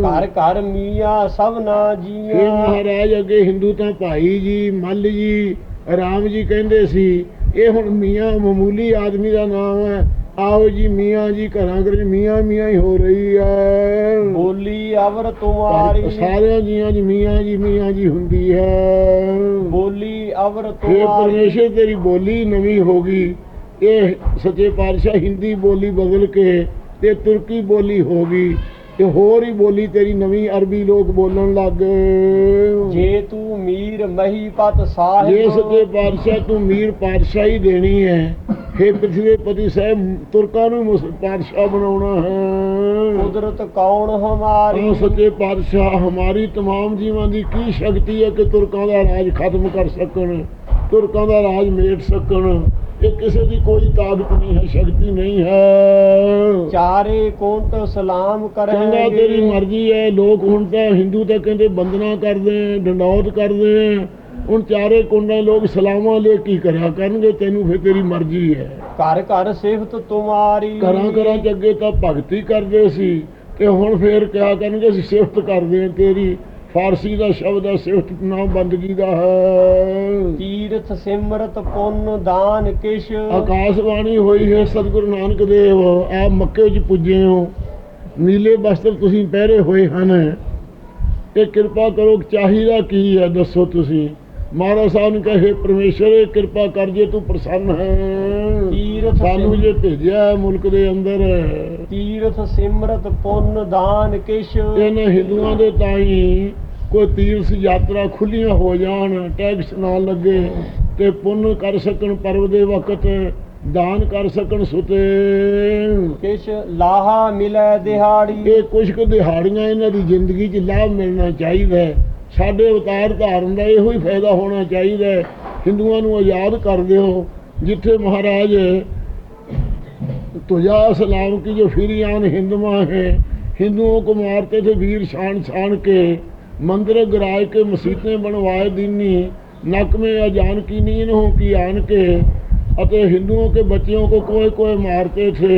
ਘਰ ਘਰ ਮੀਆਂ ਸਭਨਾ ਇਹ ਜੀਆਂ। ਮਹਾਰਾਜ ਅੱਗੇ ਹਿੰਦੂ ਤਾਂ ਭਾਈ ਜੀ ਮੱਲ ਜੀ ਰਾਮ ਜੀ ਕਹਿੰਦੇ ਸੀ ਇਹ ਹੁਣ ਮੀਆਂ ਮਾਮੂਲੀ ਆਦਮੀ ਦਾ ਨਾਮ ਹੈ। ਆਓ ਜੀ ਮੀਆਂ ਜੀ ਘਰਾਂ ਘਰ ਮੀਆਂ ਮੀਆਂ ਹੀ ਹੋ ਰਹੀ ਹੈ। ਬੋਲੀ ਅਵਰ ਤੁਮਾਰੀ ਸਾਰਿਆਂ ਜੀਆਂ ਜੀ ਮੀਆਂ ਜੀ ਮੀਆਂ ਜੀ ਹੁੰਦੀ ਹੈ। ਬੋਲੀ ਅਵਰ ਇਹ ਤੁਮਾਰੀ ਪਰਮੇਸ਼ਰ ਤੇਰੀ ਬੋਲੀ ਨਵੀਂ ਹੋ ਗਈ। ਇਹ ਸੱਚੇ ਪਾਤਸ਼ਾਹ ਹਿੰਦੀ ਬੋਲੀ ਬਦਲ ਕੇ ਤੇ ਤੁਰਕੀ ਬੋਲੀ ਹੋ ਗਈ। ਤੇ ਹੋਰ ਹੀ ਬੋਲੀ ਤੇਰੀ ਨਵੀਂ ਅਰਬੀ ਲੋਕ ਬੋਲਣ ਲੱਗ ਗਏ ਜੇ ਤੂੰ ਮੀਰ ਮਹੀਪਤ ਜੇ ਸਾਹਿਬ ਸੱਚੇ ਪਾਤਸ਼ਾਹ ਤੂੰ ਮੀਰ ਪਾਤਸ਼ਾਹੀ ਦੇਣੀ ਹੈ हे ਪ੍ਰਿਥਵੀ ਪਤੀ ਸਾਹਿਬ ਤੁਰਕਾਂ ਨੂੰ ਮੁਸ- ਪਾਤਸ਼ਾਹ ਬਣਾਉਣਾ ਹੈ ਕੁਦਰਤ ਕੌਣ ਹਮਾਰੀ ਉਹ ਸੱਚੇ ਪਾਤਸ਼ਾਹ ਹਮਾਰੀ तमाम ਜੀਵਾਂ ਦੀ ਕੀ ਸ਼ਕਤੀ ਹੈ ਕਿ ਤੁਰਕਾਂ ਦਾ ਰਾਜ ਖਤਮ ਕਰ ਸਕਣ ਤੁਰਕਾਂ ਦਾ ਰਾਜ ਮੇਟ ਸਕਣ ਇਹ ਕਿਸੇ ਦੀ ਕੋਈ ਤਾਕਤ ਨਹੀਂ ਹੈ ਸ਼ਕਤੀ ਨਹੀਂ ਹੈ। ਚਾਰੇ ਕੋਂਟ ਸਲਾਮ ਚੰਗਾ ਤੇਰੀ ਮਰਜ਼ੀ ਹੈ ਲੋਕ ਹੁਣ ਤਾਂ ਹਿੰਦੂ ਤਾਂ ਕਹਿੰਦੇ ਬੰਦਨਾ ਕਰਦੇ ਆ ਡੰਡੌਤ ਕਰਦੇ ਆ। ਹੁਣ ਚਾਰੇ ਕੁੰਡਾਂ ਲੋਕ ਸਲਾਮਾਂ ਲੈ ਕੀ ਕਰਿਆ ਕਰਨਗੇ ਤੈਨੂੰ ਫਿਰ ਤੇਰੀ ਮਰਜ਼ੀ ਹੈ। ਘਰ ਘਰ ਸਿਫਤ ਤੁਮਾਰੀ। ਘਰਾਂ ਘਰਾਂ ਚ ਅੱਗੇ ਤਾਂ ਭਗਤੀ ਕਰਦੇ ਸੀ ਤੇ ਹੁਣ ਫੇਰ ਕਿਆ ਕਰਨਗੇ ਅਸੀਂ ਸਿਫਤ ਕਰਦੇ ਆ ਤੇਰੀ। ਫਾਰਸੀ ਦਾ ਸ਼ਬਦ ਹੈ ਸਿਫਤ ਨਾਮ ਬੰਦਗੀ ਦਾ ਹੈ। ਤੀਰਥ ਸਿਮਰਤ ਪੁੰਨ ਦਾਨ ਕਿਛ। ਆਕਾਸ਼ਬਾਣੀ ਹੋਈ ਹੈ ਸਤਿਗੁਰੂ ਨਾਨਕ ਦੇਵ ਆ ਮੱਕੇ 'ਚ ਪੁੱਜੇ ਹੋ। ਨੀਲੇ ਬਸਤਰ ਤੁਸੀਂ ਪਹਿਰੇ ਹੋਏ ਹਨ। ਇਹ ਕਿਰਪਾ ਕਰੋ ਚਾਹੀਦਾ ਕੀ ਹੈ ਦੱਸੋ ਤੁਸੀਂ। ਮਹਾਰਾਜ ਸਾਹਿਬ ਨੇ ਕਹੇ ਪਰਮੇਸ਼ਰ ਇਹ ਕਿਰਪਾ ਕਰ ਜੇ ਤੂੰ ਪ੍ਰਸੰਨ ਹੈ। ਤੀਰਥ ਸਾਨੂੰ ਜੇ ਭੇਜਿਆ ਮੁਲਕ ਦੇ ਅੰਦਰ। ਤੀਰਥ ਸਿਮਰਤ ਪੁੰਨ ਦਾਨ ਕਿਛ। ਇਹਨਾਂ ਹਿੰਦੂਆਂ ਦੇ ਤਾਈ ਕੋਈ ਤੀਰਥ ਯਾਤਰਾ ਖੁੱਲੀਆਂ ਹੋ ਜਾਣ ਟੈਕਸ ਨਾ ਲੱਗੇ ਤੇ ਪੁੰਨ ਕਰ ਸਕਣ ਪਰਵ ਦੇ ਵਕਤ ਦਾਨ ਕਰ ਸਕਣ ਸੁਤੇ। ਕਿਛ ਲਾਹਾ ਮਿਲੇ ਦਿਹਾੜੀ। ਇਹ ਕੁਝ ਕੁ ਦਿਹਾੜੀਆਂ ਇਹਨਾਂ ਦੀ ਜ਼ਿੰਦਗੀ 'ਚ ਲਾਭ ਮਿਲਣਾ ਚਾਹੀਦਾ ਹੈ। ਸਾਡੇ ਉਤਾਰ ਧਾਰਨ ਦਾ ਇਹੋ ਹੀ ਫਾਇਦਾ ਹੋਣਾ ਚਾਹੀਦਾ ਹੈ। ਹਿੰਦੂਆਂ ਨੂੰ ਆਜ਼ਾਦ ਕਰ ਦਿਓ ਜਿੱਥੇ ਮਹਾਰਾਜ ਤੁਜਾ ਸਲਾਮ ਕੀ ਜੋ ਫਿਰਿਆਨ ਹਿੰਦਵਾ ਹੈ। ਹਿੰਦੂਆਂ ਕੋ ਮਾਰਤੇ ਥੇ ਵੀਰ ਸ਼ਾਨ ਸ਼ਾਨ ਕੇ मंदिर गिराए के मसीतें बनवाए दीनी नक में अजान की नींद हो की आन के अतः हिंदुओं के बच्चियों को कोई कोई मारते थे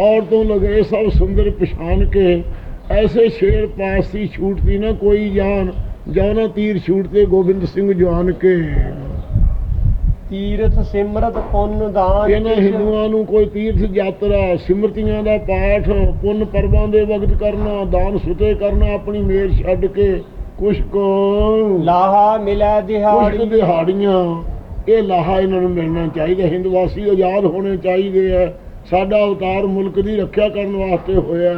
औरतों लगे सब सुंदर पिछान के ऐसे शेर पास थी छूटती ना कोई जान जाना तीर छूटते गोविंद सिंह जवान के ਤੀਰਥ ਸਿਮਰਤ ਪੁੰਨ ਦਾਨ ਇਹਨਾਂ ਹਿੰਦੂਆਂ ਨੂੰ ਕੋਈ ਤੀਰਥ ਯਾਤਰਾ ਸਿਮਰਤੀਆਂ ਦਾ ਪਾਠ ਪੁੰਨ ਪਰਬਾਂ ਦੇ ਵਕਤ ਕਰਨਾ ਦਾਨ ਸੁਤੇ ਕਰਨਾ ਆਪਣੀ ਮੇਰ ਛੱਡ ਕੇ ਕੁਛ ਕੋ ਲਾਹਾ ਮਿਲੈ ਕੁਛ ਦਿਹਾੜੀ ਦਿਹਾੜੀਆਂ। ਇਹ ਲਾਹਾ ਇਹਨਾਂ ਨੂੰ ਮਿਲਣਾ ਚਾਹੀਦਾ। ਹਿੰਦਵਾਸੀ ਆਜ਼ਾਦ ਹੋਣੇ ਚਾਹੀਦੇ ਆ। ਸਾਡਾ ਅਵਤਾਰ ਮੁਲਕ ਦੀ ਰੱਖਿਆ ਕਰਨ ਵਾਸਤੇ ਹੋਇਆ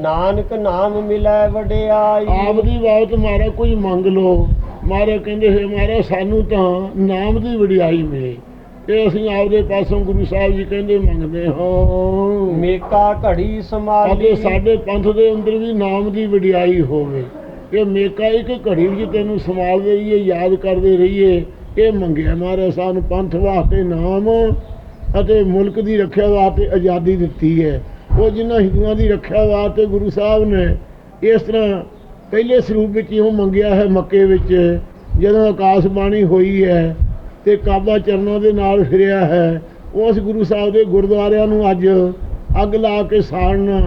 ਨਾਨਕ ਨਾਮ ਮਿਲੈ ਵਡਿਆਈ। ਆਪ ਦੀ ਬਾਤ ਮਾਰਾ ਕੋਈ ਮੰਗ ਲੋ ਮਾਰੇ ਕਹਿੰਦੇ ਹੈ ਮਾਰਾ ਸਾਨੂੰ ਤਾਂ ਨਾਮ ਦੀ ਵਡਿਆਈ ਮਿਲੇ। ਇਹ ਅਸੀਂ ਆਪਦੇ ਪਾਸੋਂ ਗੁਰੂ ਸਾਹਿਬ ਜੀ ਕਹਿੰਦੇ ਮੰਗਦੇ ਹਾਂ। ਮੇਕਾ ਘੜੀ ਸਮਾਲੀ ਸਾਡੇ ਪੰਥ ਦੇ ਅੰਦਰ ਵੀ ਨਾਮ ਦੀ ਵਡਿਆਈ ਹੋਵੇ। ਇਹ ਮੇਕਾ ਇੱਕ ਘੜੀ ਵਿੱਚ ਤੈਨੂੰ ਸੰਭਾਲਦੇ ਰਹੀਏ ਯਾਦ ਕਰਦੇ ਰਹੀਏ। ਇਹ ਮੰਗਿਆ ਮਹਾਰਾਜ ਸਾਹਿਬ ਨੂੰ ਪੰਥ ਵਾਸਤੇ ਨਾਮ ਅਤੇ ਮੁਲਕ ਦੀ ਰੱਖਿਆ ਵਾਸਤੇ ਆਜ਼ਾਦੀ ਦਿੱਤੀ ਹੈ। ਉਹ ਜਿਨ੍ਹਾਂ ਹਿੰਦੂਆਂ ਦੀ ਰੱਖਿਆ ਵਾਸਤੇ ਗੁਰੂ ਸਾਹਿਬ ਨੇ ਇਸ ਤਰ੍ਹਾਂ ਪਹਿਲੇ ਸਰੂਪ ਵਿੱਚ ਇਉਂ ਮੰਗਿਆ ਹੈ ਮੱਕੇ ਵਿੱਚ, ਜਦੋਂ ਆਕਾਸ਼ ਬਾਣੀ ਹੋਈ ਹੈ ਤੇ ਕਾਬਾ ਚਰਨਾਂ ਦੇ ਨਾਲ ਫਿਰਿਆ ਹੈ, ਉਸ ਗੁਰੂ ਸਾਹਿਬ ਦੇ ਗੁਰਦੁਆਰਿਆਂ ਨੂੰ ਅੱਜ ਅੱਗ ਲਾ ਕੇ ਸਾੜਨਾ,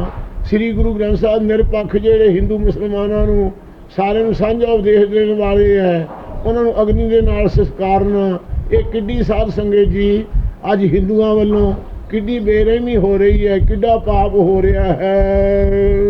ਸ੍ਰੀ ਗੁਰੂ ਗ੍ਰੰਥ ਸਾਹਿਬ ਨਿਰਪੱਖ ਜਿਹੜੇ ਹਿੰਦੂ ਮੁਸਲਮਾਨਾਂ ਨੂੰ ਸਾਰਿਆਂ ਨੂੰ ਸਾਂਝਾ ਉਪਦੇਸ਼ ਦੇਣ ਵਾਲੇ ਹੈ, ਉਹਨਾਂ ਨੂੰ ਅਗਨੀ ਦੇ ਨਾਲ ਸਸਕਾਰਨਾ, ਇਹ ਕਿੱਡੀ ਸਾਧ ਸੰਗਤ ਜੀ, ਅੱਜ ਹਿੰਦੂਆਂ ਵੱਲੋਂ ਕਿੱਡੀ ਬੇਰਹਿਮੀ ਹੋ ਰਹੀ ਹੈ, ਕਿੱਡਾ ਪਾਪ ਹੋ ਰਿਹਾ ਹੈ।